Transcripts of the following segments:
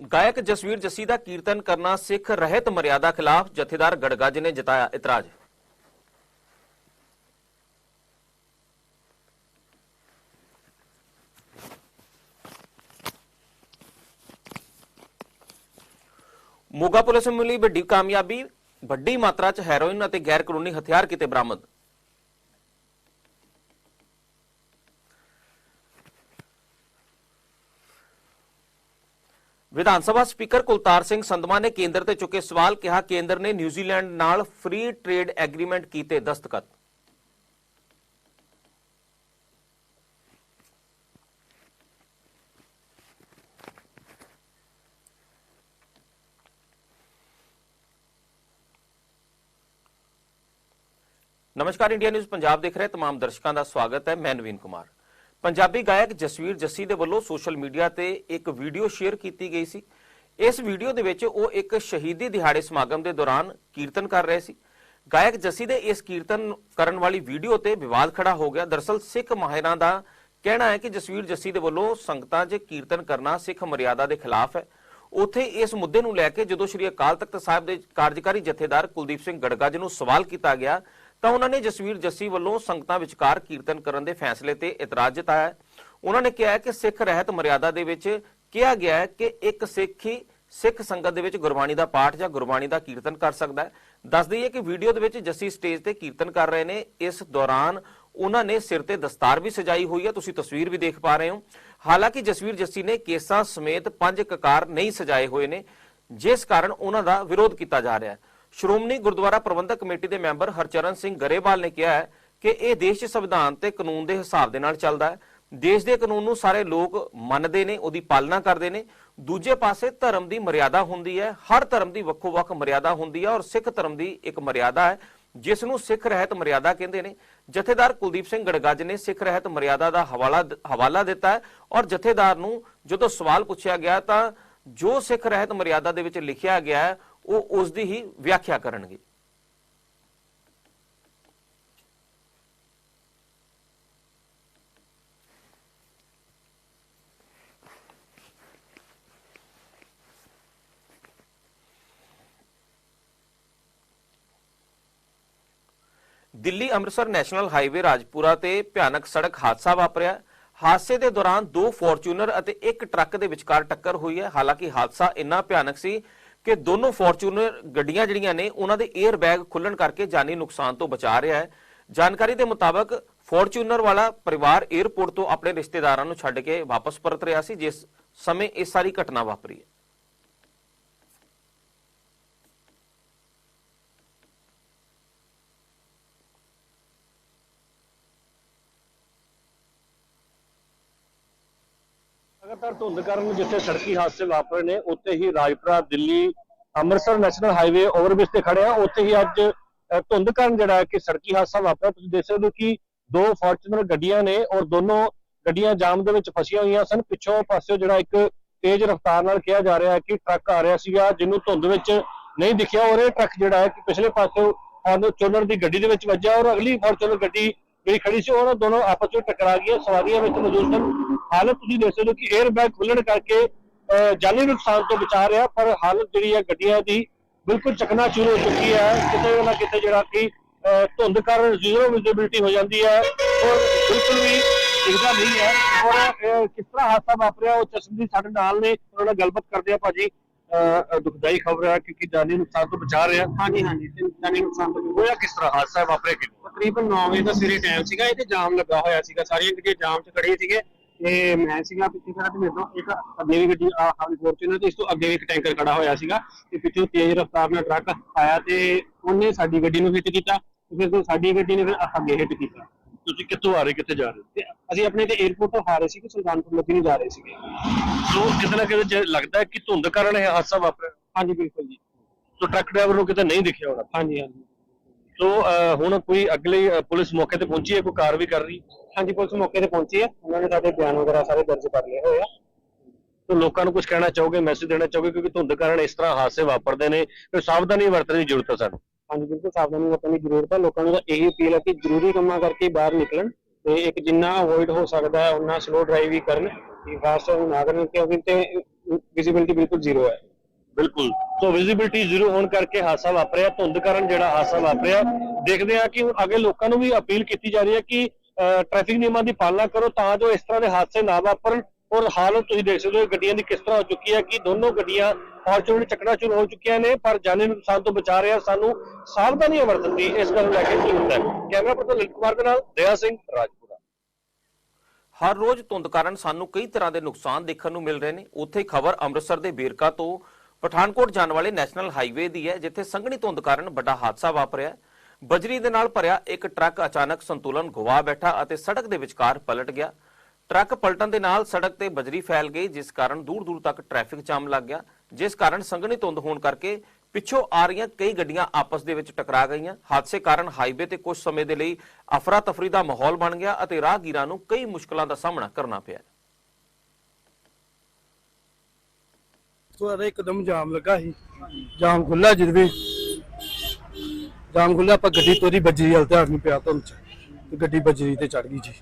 ਗਾਇਕ ਜਸਵੀਰ ਜੱਸੀ ਦਾ ਕੀਰਤਨ ਕਰਨਾ ਸਿੱਖ ਰਹਿਤ ਮਰਿਆਦਾ ਖਿਲਾਫ ਜਥੇਦਾਰ ਗੜਗੱਜ ਨੇ ਜਤਾਇਆ ਇਤਰਾਜ਼। ਮੋਗਾ ਪੁਲਿਸ ਨੂੰ ਮਿਲੀ ਵੱਡੀ ਕਾਮਯਾਬੀ, ਵੱਡੀ ਮਾਤਰਾ 'ਚ ਹੈਰੋਇਨ ਅਤੇ ਗੈਰ ਕਾਨੂੰਨੀ ਹਥਿਆਰ ਕਿਤੇ ਬਰਾਮਦ। ਵਿਧਾਨ ਸਭਾ ਸਪੀਕਰ ਕੁਲਤਾਰ ਸਿੰਘ ਸੰਧਮਾ ਨੇ ਕੇਂਦਰ ਤੇ ਚੁੱਕੇ ਸਵਾਲ ਕਿਹਾ ਕੇਂਦਰ ਨੇ ਨਿਊਜ਼ੀਲੈਂਡ ਨਾਲ ਫ੍ਰੀ ਟ੍ਰੇਡ ਐਗਰੀਮੈਂਟ ਕੀਤੇ ਦਸਤਖਤ ਨਮਸਕਾਰ ਇੰਡੀਆ ਨਿਊਜ਼ ਪੰਜਾਬ ਦੇਖ ਰਹੇ ਤਮਾਮ ਦਰਸ਼ਕਾਂ ਦਾ ਸਵਾਗਤ ਹੈ ਮੈਂ ਨਵੀਨ ਕੁਮਾਰ ਪੰਜਾਬੀ ਗਾਇਕ ਜਸਵੀਰ ਜੱਸੀ ਦੇ ਵੱਲੋਂ ਸੋਸ਼ਲ ਮੀਡੀਆ ਤੇ ਇੱਕ ਵੀਡੀਓ ਸ਼ੇਅਰ ਕੀਤੀ ਗਈ ਸੀ। ਇਸ ਵੀਡੀਓ ਦੇ ਵਿੱਚ ਉਹ ਇੱਕ ਸ਼ਹੀਦੀ ਦਿਹਾੜੇ ਸਮਾਗਮ ਦੇ ਦੌਰਾਨ ਕੀਰਤਨ ਕਰ ਰਹੇ ਸੀ। ਗਾਇਕ ਜੱਸੀ ਦੇ ਇਸ ਕੀਰਤਨ ਕਰਨ ਵਾਲੀ ਵੀਡੀਓ ਤੇ ਵਿਵਾਦ ਖੜਾ ਹੋ ਗਿਆ। ਦਰਸਲ ਸਿੱਖ ਮਾਹਿਰਾਂ ਦਾ ਕਹਿਣਾ ਹੈ ਕਿ ਜਸਵੀਰ ਜੱਸੀ ਦੇ ਵੱਲੋਂ ਸੰਗਤਾਂ 'ਚ ਕੀਰਤਨ ਕਰਨਾ ਸਿੱਖ ਮਰਿਆਦਾ ਦੇ ਖਿਲਾਫ ਹੈ। ਉੱਥੇ ਇਸ ਮੁੱਦੇ ਨੂੰ ਲੈ ਕੇ ਜਦੋਂ ਸ੍ਰੀ ਅਕਾਲ ਤਖਤ ਸਾਹਿਬ ਦੇ ਕਾਰਜਕਾਰੀ ਜਥੇਦਾਰ ਕੁਲਦੀਪ ਸਿੰਘ ਗੜਗਾ ਜੀ ਨੂੰ ਸਵਾਲ ਕੀਤਾ ਗਿਆ ਤਾਂ ਉਹਨਾਂ ਨੇ ਜਸਵੀਰ ਜੱਸੀ ਵੱਲੋਂ ਸੰਗਤਾਂ ਵਿਚਕਾਰ ਕੀਰਤਨ ਕਰਨ ਦੇ ਫੈਸਲੇ ਤੇ ਇਤਰਾਜ਼ ਜਤਾਇਆ। ਉਹਨਾਂ ਨੇ ਕਿਹਾ ਕਿ ਸਿੱਖ ਰਹਿਤ ਮਰਿਆਦਾ ਦੇ ਵਿੱਚ ਕਿਹਾ ਗਿਆ ਹੈ ਕਿ ਇੱਕ ਸਿੱਖ ਹੀ ਸਿੱਖ ਸੰਗਤ ਦੇ ਵਿੱਚ ਗੁਰਬਾਣੀ ਦਾ ਪਾਠ ਜਾਂ ਗੁਰਬਾਣੀ ਦਾ ਕੀਰਤਨ ਕਰ ਸਕਦਾ ਹੈ। ਦੱਸ ਦਈਏ ਕਿ ਵੀਡੀਓ ਦੇ ਵਿੱਚ ਜੱਸੀ ਸਟੇਜ ਤੇ ਕੀਰਤਨ ਕਰ ਰਹੇ ਨੇ। ਇਸ ਦੌਰਾਨ ਉਹਨਾਂ ਨੇ ਸਿਰ ਤੇ ਦਸਤਾਰ ਵੀ ਸਜਾਈ ਹੋਈ ਹੈ। ਤੁਸੀਂ ਤਸਵੀਰ ਵੀ ਦੇਖ ਪਾ ਰਹੇ ਹੋ। ਹਾਲਾਂਕਿ ਜਸਵੀਰ ਜੱਸੀ ਨੇ ਕੇਸਾਂ ਸਮੇਤ ਪੰਜ ਕਕਾਰ ਨਹੀਂ ਸਜਾਏ ਹੋਏ ਨੇ। ਜਿਸ ਕਾਰਨ ਉਹਨਾਂ ਦਾ ਵਿਰੋਧ ਕੀਤਾ ਜਾ ਰਿਹਾ ਹੈ। ਸ਼੍ਰੋਮਣੀ ਗੁਰਦੁਆਰਾ ਪ੍ਰਬੰਧਕ ਕਮੇਟੀ ਦੇ ਮੈਂਬਰ ਹਰਚਰਨ ਸਿੰਘ ਗਰੇਵਾਲ ਨੇ ਕਿਹਾ ਹੈ ਕਿ ਇਹ ਦੇਸ਼ 'ਚ ਸੰਵਿਧਾਨ ਤੇ ਕਾਨੂੰਨ ਦੇ ਹਿਸਾਬ ਦੇ ਨਾਲ ਚੱਲਦਾ ਹੈ। ਦੇਸ਼ ਦੇ ਕਾਨੂੰਨ ਨੂੰ ਸਾਰੇ ਲੋਕ ਮੰਨਦੇ ਨੇ, ਉਹਦੀ ਪਾਲਣਾ ਕਰਦੇ ਨੇ। ਦੂਜੇ ਪਾਸੇ ਧਰਮ ਦੀ ਮਰਿਆਦਾ ਹੁੰਦੀ ਹੈ, ਹਰ ਧਰਮ ਦੀ ਵੱਖੋ-ਵੱਖ ਮਰਿਆਦਾ ਹੁੰਦੀ ਹੈ ਔਰ ਸਿੱਖ ਧਰਮ ਦੀ ਇੱਕ ਮਰਿਆਦਾ ਹੈ, ਜਿਸ ਨੂੰ ਸਿੱਖ ਰਹਿਤ ਮਰਿਆਦਾ ਕਹਿੰਦੇ ਨੇ। ਜਥੇਦਾਰ ਕੁਲਦੀਪ ਸਿੰਘ ਗੜਗੱਜ ਨੇ ਸਿੱਖ ਰਹਿਤ ਮਰਿਆਦਾ ਦਾ ਹਵਾਲਾ ਹਵਾਲਾ ਦਿੱਤਾ ਹੈ ਔਰ ਜਥੇਦਾਰ ਨੂੰ ਜਦੋਂ ਸਵਾਲ ਪੁੱਛਿਆ ਗਿਆ ਤਾਂ ਜੋ ਸਿੱਖ ਰਹਿਤ ਮਰਿਆਦਾ ਦੇ ਵਿੱਚ ਲਿਖਿਆ ਗਿਆ ਹੈ ਉਹ ਉਸ ਦੀ ਹੀ ਵਿਆਖਿਆ ਕਰਨਗੇ। ਦਿੱਲੀ ਅੰਮ੍ਰਿਤਸਰ ਨੈਸ਼ਨਲ ਹਾਈਵੇ ਰਾਜਪੁਰਾ ਤੇ ਭਿਆਨਕ ਸੜਕ ਹਾਦਸਾ ਵਾਪਰਿਆ। ਹਾਦਸੇ ਦੇ ਦੌਰਾਨ ਦੋ ਫੋਰਚੂਨਰ ਅਤੇ ਇੱਕ ਟਰੱਕ ਦੇ ਵਿਚਕਾਰ ਟੱਕਰ ਹੋਈ ਹੈ। ਹਾਲਾਂਕਿ ਹਾਦਸਾ ਇੰਨਾ ਭਿਆਨਕ ਸੀ ਕਿ ਦੋਨੋਂ ਫੋਰਚੂਨਰ ਗੱਡੀਆਂ ਜਿਹੜੀਆਂ ਨੇ, ਉਹਨਾਂ ਦੇ 에ਅਰ ਬੈਗ ਖੁੱਲਣ ਕਰਕੇ ਜਾਨੀ ਨੁਕਸਾਨ ਤੋਂ ਬਚਾ ਰਿਹਾ ਹੈ। ਜਾਣਕਾਰੀ ਦੇ ਮੁਤਾਬਕ ਫੋਰਚੂਨਰ ਵਾਲਾ ਪਰਿਵਾਰ 에ਅਰਪੋਰਟ ਤੋਂ ਆਪਣੇ ਰਿਸ਼ਤੇਦਾਰਾਂ ਨੂੰ ਛੱਡ ਕੇ ਵਾਪਸ ਪਰਤ ਰਿਹਾ ਸੀ, ਜਿਸ ਸਮੇਂ ਇਹ ਸਾਰੀ ਘਟਨਾ ਵਾਪਰੀ ਹੈ। ਲਗਾਤਾਰ ਧੁੰਦ ਕਾਰਨ ਜਿੱਥੇ ਸੜਕੀ ਹਾਦਸੇ ਵਾਪਰੇ ਨੇ, ਉੱਥੇ ਹੀ Rajpura, Delhi, Amritsar national highway overbridge ਤੇ ਖੜੇ ਆ। ਉੱਥੇ ਹੀ ਅੱਜ ਧੁੰਦ ਕਾਰਨ ਜਿਹੜਾ ਹੈ ਕਿ ਸੜਕੀ ਹਾਦਸਾ ਵਾਪਰਿਆ। ਤੁਸੀਂ ਦੇਖ ਸਕਦੇ ਹੋ ਕਿ ਦੋ ਫੋਰਚੂਨਰ ਗੱਡੀਆਂ ਨੇ ਔਰ ਦੋਨੋਂ ਗੱਡੀਆਂ ਜਾਮ ਦੇ ਵਿੱਚ ਫਸੀਆਂ ਹੋਈਆਂ ਸਨ। ਪਿੱਛੋਂ ਪਾਸਿਓ ਜਿਹੜਾ ਇੱਕ ਤੇਜ਼ ਰਫ਼ਤਾਰ ਨਾਲ ਕਿਹਾ ਜਾ ਰਿਹਾ ਹੈ ਕਿ ਟਰੱਕ ਆ ਰਿਹਾ ਸੀਗਾ, ਜਿਹਨੂੰ ਧੁੰਦ ਵਿੱਚ ਨਹੀਂ ਦਿਖਿਆ। ਔਰ ਇਹ ਟਰੱਕ ਜਿਹੜਾ ਹੈ ਕਿ ਪਿਛਲੇ ਪਾਸਿਓ ਫੋਰਚੂਨਰ ਦੀ ਗੱਡੀ ਦੇ ਵਿੱਚ ਵੱਜਿਆ ਔਰ ਅਗਲੀ ਫੋਰਚੂਨਰ ਗੱਡੀ ਜਿਹੜੀ ਖੜੀ ਸੀ ਉਹਨਾਂ ਦੋਨੋਂ ਆਪਸ ਵਿੱਚ ਟਕਰਾ ਗਈਆਂ। ਸਵਾਰੀਆਂ ਵਿੱਚ ਮੌਜੂਦ ਸਨ। ਹਾਲਤ ਤੁਸੀਂ ਦੇਖ ਸਕਦੇ ਹੋ ਕਿ 에ਅਰ ਬੈਗ ਖੁੱਲਣ ਕਰਕੇ ਜਾਨੀ ਨੁਕਸਾਨ ਤੋਂ ਬਚਾ ਰਿਹਾ ਪਰ ਹਾਲਤ ਜਿਹੜੀ ਹੈ ਗੱਡੀਆਂ ਦੀ ਬਿਲਕੁਲ ਚਕਨਾਚੂਰ ਹੋ ਚੁੱਕੀ ਹੈ। ਕਿਤੇ ਨਾ ਕਿਤੇ ਜਿਹੜਾ ਕਿ ਧੁੰਦ ਕਾਰਨ ਜ਼ੀਰੋ ਵਿਜ਼ਿਬਿਲਟੀ ਹੋ ਜਾਂਦੀ ਹੈ ਔਰ ਬਿਲਕੁਲ ਵੀ ਦਿਖਦਾ ਨਹੀਂ ਹੈ। ਔਰ ਕਿਸ ਤਰ੍ਹਾਂ ਹਾਦਸਾ ਵਾਪਰਿਆ ਉਹ ਚਸ਼ਮਦੀਦ ਸਾਡੇ ਨਾਲ ਨੇ। ਉਹਨਾਂ ਨਾਲ ਗੱਲਬਾਤ ਕਰਦੇ ਆ ਭਾਜੀ। ਦੁਖਦਾਈ ਖਬਰ ਹੈ ਕਿਉਂਕਿ ਜਾਨੀ ਨੁਕਸਾਨ ਤੋਂ ਬਚਾ ਰਿਹਾ। ਹਾਂਜੀ ਹਾਂਜੀ। ਜਾਨੀ ਨੁਕਸਾਨ ਤੋਂ ਹੋਇਆ ਕਿਸ ਤਰ੍ਹਾਂ? ਹਾਦਸਾ ਵਾਪਰਿਆ ਕਿ ਤਕਰੀਬਨ 9 ਵਜੇ ਦਾ ਸਵੇਰੇ ਟਾਈਮ ਸੀਗਾ। ਇਹ ਤੇ ਜਾਮ ਲੱਗਾ ਹੋਇਆ ਸੀਗਾ। ਸਾਰੀਆਂ ਗੱਡੀਆਂ ਜਾਮ 'ਚ ਖੜੀਆਂ ਸੀਗੇ ਤੇ ਮੈਂ ਸੀਗਾ ਪਿੱਛੇ ਖੜਾ ਤੇ ਮੇਰੇ ਤੋਂ ਇੱਕ ਅੱਗੇ ਵੀ ਗੱਡੀ ਆ ਹਾਵੀ ਫੋਰਚੂਨਰ ਤੇ ਇਸ ਤੋਂ ਅੱਗੇ ਵੀ ਇੱਕ ਟੈਂਕਰ ਖੜਾ ਹੋਇਆ ਸੀਗਾ ਤੇ ਪਿੱਛੋਂ ਤੇਜ਼ ਰਫ਼ਤਾਰ ਨਾਲ ਟਰੱਕ ਆਇਆ ਤੇ ਉਹਨੇ ਸਾਡੀ ਗੱਡੀ ਨੂੰ ਹਿੱਟ ਕੀਤਾ ਤੇ ਫਿਰ ਸਾਡੀ ਗੱਡੀ ਨੇ ਫਿਰ ਅੱਗੇ ਹਿੱਟ ਕੀਤਾ। ਤੁਸੀਂ ਕਿੱਥੋਂ ਆ ਰਹੇ ਕਿੱਥੇ ਜਾ ਰਹੇ? ਤੇ ਅਸੀਂ ਆਪਣੇ ਤੇ 에어ਪੋਰਟ ਤੋਂ ਆ ਰਹੇ ਸੀ ਕਿ ਸੁਲਤਾਨਪੁਰ ਲੋਕੀ ਨੂੰ ਜਾ ਰਹੇ ਸੀਗੇ। ਸੋ ਕਿਤੇ ਨਾ ਕਿਤੇ ਜੇ ਲੱਗਦਾ ਹੈ ਕਿ ਧੁੰਦ ਕਾਰਨ ਇਹ ਹਾਦਸਾ ਵਾਪਰਿਆ। ਹਾਂਜੀ ਬਿਲਕੁਲ ਜੀ। ਸੋ ਟਰੱਕ ਡਰਾਈਵਰ ਨੂੰ ਕਿਤੇ ਨਹੀਂ ਦਿਖਿਆ ਹੋਣਾ। ਹਾਂਜੀ ਹਾਂਜੀ। ਸੋ ਅਹ, ਹੁਣ ਕੋਈ ਅਗਲੀ ਅਹ, ਪੁਲਿਸ ਮੌਕੇ ਤੇ ਪਹੁੰਚੀ ਹੈ ਕੋਈ ਕਾਰਵਾਈ ਕਰ ਰਹੀ? ਹਾਂਜੀ ਪੁਲਿਸ ਮੌਕੇ ਤੇ ਪਹੁੰਚੀ ਹੈ। ਉਹਨਾਂ ਨੇ ਸਾਡੇ ਬਿਆਨ ਵਗੈਰਾ ਸਾਰੇ ਦਰਜ ਕਰ ਲਏ ਹੋਏ ਆ। ਸੋ ਲੋਕਾਂ ਨੂੰ ਕੁਝ ਕਹਿਣਾ ਚਾਹੋਗੇ ਮੈਸੇਜ ਦੇਣਾ ਚਾਹੋਗੇ ਕਿਉਂਕਿ ਧੁੰਦ ਕਾਰਨ ਇਸ ਤਰ੍ਹਾਂ ਹਾਦਸੇ ਵਾਪਰਦੇ ਨੇ ਤੇ ਸਾਵਧਾਨੀ ਵਰਤਣ ਦੀ ਜ਼ਰੂਰਤ ਹੈ ਸਾਨੂੰ। ਹਾਂਜੀ ਬਿਲਕੁਲ ਸਾਵਧਾਨੀ ਵਰਤਣ ਦੀ ਜ਼ਰੂਰਤ ਹੈ। ਲੋਕਾਂ ਨੂੰ ਤਾਂ ਇਹੀ ਅਪੀਲ ਹੈ ਕਿ ਜ਼ਰੂਰੀ ਕੰਮਾਂ ਕਰਕੇ ਬਾਹਰ ਨਿਕਲਣ ਤੇ ਇੱਕ ਜਿੰਨਾ ਅਵੋਇਡ ਹੋ ਸਕਦਾ ਹੈ ਉਹਨਾਂ ਸਲੋ ਡਰਾਈਵ ਹੀ ਕਰਨ ਕਿ ਫਾਸਟ ਨਾ ਕਰਨ ਕਿਉਂਕਿ ਤੇ ਵਿਜ਼ਿਬਿਲਟੀ ਬਿਲਕੁਲ ਜ਼ੀਰੋ ਹੈ। ਬਿਲਕੁਲ। ਸੋ ਵਿਜ਼ਿਬਿਲਟੀ ਜ਼ੀਰੋ ਹੋਣ ਕਰਕੇ ਹਾਦਸਾ ਵਾਪਰਿਆ। ਧੁੰਦ ਕਾਰਨ ਜਿਹੜਾ ਹਾਦਸਾ ਵਾਪਰਿਆ ਦੇਖਦੇ ਆ ਕਿ ਹੁਣ ਅੱਗੇ ਲੋਕਾਂ ਨੂੰ ਵੀ ਅਪੀਲ ਕੀਤੀ ਜਾ ਰਹੀ ਹੈ ਕਿ ਟ੍ਰੈਫਿਕ ਨਿਯਮਾਂ ਦੀ ਪਾਲਣਾ ਕਰੋ ਤਾਂ ਜੋ ਇਸ ਤਰ੍ਹਾਂ ਦੇ ਹਾਦਸੇ ਨਾ ਵਾਪਰਨ ਔਰ ਹਾਲਤ ਤੁਸੀਂ ਦੇਖ ਸਕਦੇ ਹੋ ਗੱਡੀਆਂ ਦੀ ਕਿਸ ਤਰ੍ਹਾਂ ਹੋ ਚੁੱਕੀ ਹੈ ਕਿ ਦੋਨੋਂ ਗੱਡੀਆਂ ਫਾਰਚੂਨਰ ਚੱਕਣਾ ਹੋ ਚੁੱਕੀਆਂ ਨੇ, ਪਰ ਜਾਨੀ ਨੁਕਸਾਨ ਤੋਂ ਬਚਾ ਰਿਹਾ, ਸਾਨੂੰ ਸਾਵਧਾਨੀਆਂ ਵਰਤਣ ਦੀ ਇਸ ਗੱਲ ਨੂੰ ਲੈ ਕੇ ਜ਼ਰੂਰਤ ਹੈ। ਕੈਮਰਾ ਪਰਸਨ ਲਿੰਕ ਕੁਮਾਰ ਦੇ ਨਾਲ ਦਇਆ ਸਿੰਘ ਰਾਜਪੁਰਾ। ਹਰ ਰੋਜ਼ ਧੁੰਦ ਕਾਰਨ ਸਾਨੂੰ ਕਈ ਤਰ੍ਹਾਂ ਦੇ ਨੁਕਸਾਨ ਦੇਖਣ ਨੂੰ ਮਿਲ ਰਹੇ ਨੇ। ਉੱਥੇ ਖਬਰ ਅੰਮ੍ਰਿਤਸਰ ਦੇ ਬੇਰਕਾ ਤੋਂ ਪਠਾਨਕੋਟ ਜਾਣ ਵਾਲੇ ਨੈਸ਼ਨਲ ਹਾਈਵੇ ਦੀ ਹੈ, ਜਿੱਥੇ ਸੰਘਣੀ ਧੁੰਦ ਕਾਰਨ ਵੱਡਾ ਹਾਦਸਾ ਵਾਪਰਿਆ ਹੈ। ਬਜਰੀ ਦੇ ਨਾਲ ਭਰਿਆ ਇੱਕ ਟਰੱਕ ਅਚਾਨਕ ਸੰਤੁਲਨ ਗਵਾ ਬੈਠਾ ਅਤੇ ਸੜਕ ਦੇ ਵਿਚਕਾਰ ਪਲਟ ਗਿਆ। ਟਰੱਕ ਪਲਟਣ ਦੇ ਨਾਲ ਸੜਕ ਤੇ ਬਜਰੀ ਫੈਲ ਗਈ, ਜਿਸ ਕਾਰਨ ਦੂਰ ਦੂਰ ਤੱਕ ਟ੍ਰੈਫਿਕ ਜਾਮ ਲੱਗ ਗਿਆ। ਜਿਸ ਕਾਰਨ ਸੰਘਣੀ ਧੁੰਦ ਹੋਣ ਕਰਕੇ ਪਿੱਛੋਂ ਆ ਰਹੀਆਂ ਕਈ ਗੱਡੀਆਂ ਆਪਸ ਦੇ ਵਿੱਚ ਟਕਰਾ ਗਈਆਂ। ਹਾਦਸੇ ਕਾਰਨ ਹਾਈਵੇ ਤੇ ਕੁਝ ਸਮੇਂ ਦੇ ਲਈ ਅਫਰਾ ਤਫਰੀ ਦਾ ਮਾਹੌਲ ਬਣ ਗਿਆ ਅਤੇ ਰਾਹਗੀਰਾਂ ਨੂੰ ਕਈ ਮੁਸ਼ਕਲਾਂ ਦਾ ਸਾਹਮਣਾ ਕਰਨਾ ਪਿਆ। ਤੁਹਾਡਾ ਇੱਕਦਮ ਜਾਮ ਲੱਗਾ ਸੀ। ਜਾਮ ਖੁੱਲਾ ਜਿਰਵੇ ਜਾਮ ਖੁੱਲਾ ਆਪਾਂ ਗੱਡੀ ਤੋਰੀ ਬੱਜਰੀ ਵਾਲ ਧਿਆਨ ਨਹੀਂ ਪਿਆ ਤੁਹਾਨੂੰ ਤੇ ਗੱਡੀ ਬੱਜਰੀ ਤੇ ਚੜ ਗਈ ਜੀ।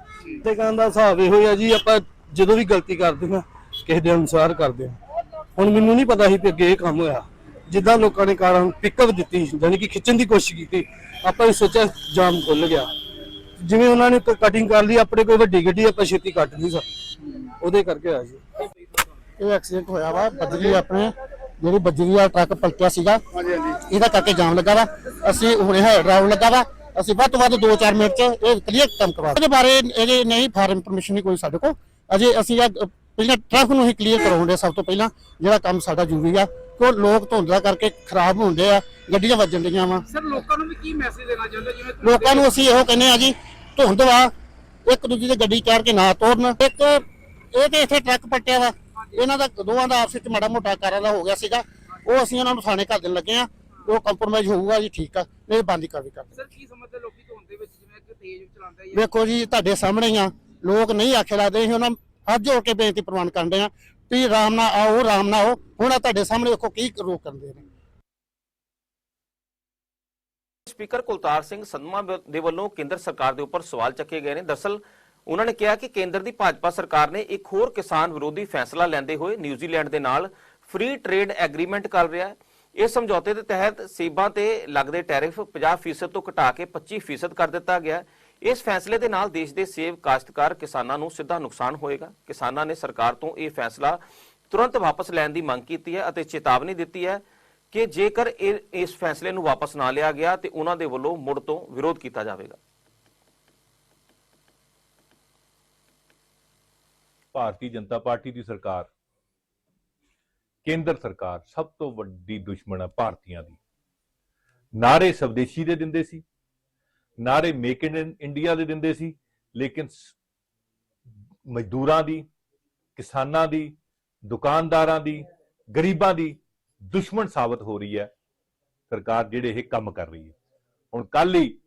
ਤੇ ਕਹਿਣ ਦਾ ਹਿਸਾਬ ਇਹੋ ਆ ਜੀ, ਆਪਾਂ ਜਦੋਂ ਵੀ ਗਲਤੀ ਕਰਦੇ ਹਾਂ, ਕਿਸੇ ਦੇ ਅਨੁਸਾਰ ਕਰਦੇ ਹਾਂ। ਹੁਣ ਮੈਨੂੰ ਨਹੀਂ ਪਤਾ ਸੀ ਕਿ ਅੱਗੇ ਇਹ ਕੰਮ ਹੋਇਆ। ਜਿੱਦਾਂ ਲੋਕਾਂ ਨੇ ਕਾਰਾਂ ਪਿਕਅਪ ਦਿੱਤੀ ਯਾਨੀ ਕਿ ਖਿੱਚਣ ਦੀ ਕੋਸ਼ਿਸ਼ ਕੀਤੀ, ਆਪਾਂ ਇਹ ਸੋਚਿਆ ਜਾਮ ਖੁੱਲ ਗਿਆ। ਜਿਵੇਂ ਉਹਨਾਂ ਨੇ ਕਟਿੰਗ ਕਰ ਲਈ, ਆਪਣੇ ਕੋਈ ਵੱਡੀ ਗੱਡੀ, ਆਪਾਂ ਛੇਤੀ ਕੱਟ ਨਹੀਂ ਸਕਦੇ ਉਹਦੇ ਕਰਕੇ ਹੋਇਆ ਜੀ। ਇਹ ਐਕਸੀਡੈਂਟ ਹੋਇਆ ਵਾ ਬਜਰੀ ਆਪਣੇ। ਜਿਹੜੀ ਬਜਰੀ ਵਾਲਾ ਟਰੱਕ ਪਲਟਿਆ ਸੀਗਾ ਇਹਦਾ ਕਰਕੇ ਜਾਮ ਲੱਗਾ ਵਾ। ਅਸੀਂ ਹੁਣੇ ਹੈ ਡਰਾਈਵ ਲੱਗਾ ਵਾ। ਅਸੀਂ ਵੱਧ ਤੋਂ ਵੱਧ 2-4 ਮਿੰਟ ਚ ਇਹ ਕਲੀਅਰ ਕੰਮ ਕਰਵਾ ਇਹਦੇ ਬਾਰੇ ਇਹਦੇ ਨਹੀਂ ਫਾਰ ਇਨਫੋਰਮੇਸ਼ਨ ਨਹੀਂ ਕੋਈ ਸਾਡੇ ਕੋਲ। ਅਜੇ ਅਸੀਂ ਇਹ ਪਹਿਲਾਂ ਟਰੱਕ ਨੂੰ ਹੀ ਕਲੀਅਰ ਕਰਾਉਂਦੇ ਸਭ ਤੋਂ ਪਹਿਲਾਂ ਜਿਹੜਾ ਕੰਮ ਸਾਡਾ ਜ਼ਰੂਰੀ ਆ। ਕਿਉਂ ਲੋਕ ਧੁੰਦਲਾ ਕਰਕੇ ਖਰਾਬ ਹੁੰਦੇ ਆ ਗੱਡੀਆਂ ਵੱਜਣ ਡੀਆਂ ਵਾ। ਸਰ ਲੋਕਾਂ ਨੂੰ ਵੀ ਕੀ ਮੈਸੇਜ ਦੇਣਾ ਚਾਹੁੰਦੇ ਜਿਵੇਂ ਲੋਕਾਂ ਨੂੰ ਅਸੀਂ ਇਹੋ ਕਹਿੰਦੇ ਆ ਜੀ ਧੁੰਦ ਵਾ। ਇੱਕ ਦੂਜੇ ਦੀ ਗੱਡੀ ਚਾੜ ਕੇ ਨਾ ਤੋੜਨ ਇੱਕ ਇਹ ਤੇ ਇੱਥੇ ਟਰੱਕ ਪੱਟਿਆ ਵਾ। ਇਹਨਾਂ ਦਾ ਦੋਵਾਂ ਦਾ ਆਪਸ ਵਿੱਚ ਮਾੜਾ ਮੋਟਾ ਕਾਰਾਂ ਦਾ ਹੋ ਗਿਆ ਸੀਗਾ। ਉਹ ਅਸੀਂ ਇਹਨਾਂ ਨੂੰ ਥਾਣੇ ਘੱਲ ਦੇਣ ਲੱਗੇ ਆ ਉਹ ਕੰਪਰੋਮਾਈਜ਼ ਹੋਊਗਾ ਜੀ ਠੀਕ ਆ। ਨਹੀਂ ਬੰਦ ਕਰ ਵੀ ਕਰ। ਸਰ ਕੀ ਸਮਝਦੇ ਲੋਕੀ ਧੁੰਦ ਦੇ ਵਿੱਚ ਜਿਵੇਂ ਕਿ ਤੇਜ਼ ਚਲਾਉਂਦੇ ਆ ਵੇਖੋ ਜੀ ਤੁਹਾਡੇ ਸਾਹਮਣੇ ਹੀ ਆ। ਲੋਕ ਨਹੀਂ ਆਖੇ ਲੱਗਦੇ ਅਸੀਂ ਉਹਨਾਂ ਹੱਥ ਜੋੜ ਕੇ ਬੇਨਤੀ ਪ੍ਰਵਾਨ ਕਰਦੇ ਆ ਤੁਸੀਂ ਆਰਾਮ ਨਾਲ ਆਓ ਆਰਾਮ ਨਾਲ ਆਓ। ਹੁਣ ਤੁਹਾਡੇ ਸਾਹਮਣੇ ਵੇਖੋ ਕੀ ਰੋਕ ਕਰਦੇ ਨੇ। ਸਪੀਕਰ ਕੁਲਤਾਰ ਸਿੰਘ ਸੰਧਮਾ ਦੇ ਵੱਲੋਂ ਕੇਂਦਰ ਸਰਕਾਰ ਦੇ ਉੱਪਰ ਸਵਾਲ ਚੱਕੇ ਗਏ ਨੇ। ਦਰਸਲ ਉਹਨਾਂ ਨੇ ਕਿਹਾ ਕਿ ਕੇਂਦਰ ਦੀ ਭਾਜਪਾ ਸਰਕਾਰ ਨੇ ਇੱਕ ਹੋਰ ਕਿਸਾਨ ਵਿਰੋਧੀ ਫੈਸਲਾ ਲੈਂਦੇ ਹੋਏ ਨਿਊਜ਼ੀਲੈਂਡ ਦੇ ਨਾਲ ਫ੍ਰੀ ਟ੍ਰੇਡ ਐਗਰੀਮੈਂਟ ਕਰ ਰਿਹਾ ਹੈ। ਇਸ ਸਮਝੌਤੇ ਦੇ ਤਹਿਤ ਸੇਬਾਂ ਤੇ ਲੱਗਦੇ ਟੈਰਿਫ 50% ਤੋਂ ਘਟਾ ਕੇ 25% ਕਰ ਦਿੱਤਾ ਗਿਆ ਇਸ ਫੈਸਲੇ ਦੇ ਨਾਲ ਦੇਸ਼ ਦੇ ਸੇਬ ਕਾਸ਼ਤਕਾਰ ਕਿਸਾਨਾਂ ਨੂੰ ਸਿੱਧਾ ਨੁਕਸਾਨ ਹੋਏਗਾ। ਕਿਸਾਨਾਂ ਨੇ ਸਰਕਾਰ ਤੋਂ ਇਹ ਫੈਸਲਾ ਤੁਰੰਤ ਵਾਪਸ ਲੈਣ ਦੀ ਮੰਗ ਕੀਤੀ ਹੈ ਅਤੇ ਚੇਤਾਵਨੀ ਦਿੱਤੀ ਹੈ ਕਿ ਜੇਕਰ ਇਹ ਇਸ ਫੈਸਲੇ ਨੂੰ ਵਾਪਸ ਨਾ ਲਿਆ ਗਿਆ ਤੇ ਉਹਨਾਂ ਦੇ ਵੱਲੋਂ ਮੁੜ ਤੋਂ ਵਿਰੋਧ ਕੀਤਾ ਜਾਵੇਗਾ। ਭਾਰਤੀ ਜਨਤਾ ਪਾਰਟੀ ਦੀ ਸਰਕਾਰ, ਕੇਂਦਰ ਸਰਕਾਰ ਸਭ ਤੋਂ ਵੱਡੀ ਦੁਸ਼ਮਣ ਹੈ ਭਾਰਤੀਆਂ ਦੀ। ਨਾਰੇ ਸਵਦੇਸ਼ੀ ਦੇ ਦਿੰਦੇ ਸੀ ਨਾਰੇ ਮੇਕ ਇਨ ਇੰਡੀਆ ਦੇ ਦਿੰਦੇ ਸੀ, ਲੇਕਿਨ ਮਜ਼ਦੂਰਾਂ ਦੀ, ਕਿਸਾਨਾਂ ਦੀ, ਦੁਕਾਨਦਾਰਾਂ ਦੀ, ਗਰੀਬਾਂ ਦੀ ਦੁਸ਼ਮਣ ਸਾਬਤ ਹੋ ਰਹੀ ਹੈ। ਸਰਕਾਰ ਜਿਹੜੇ ਇਹ ਕੰਮ ਕਰ ਰਹੀ ਹੈ। ਹੁਣ ਕੱਲ ਹੀ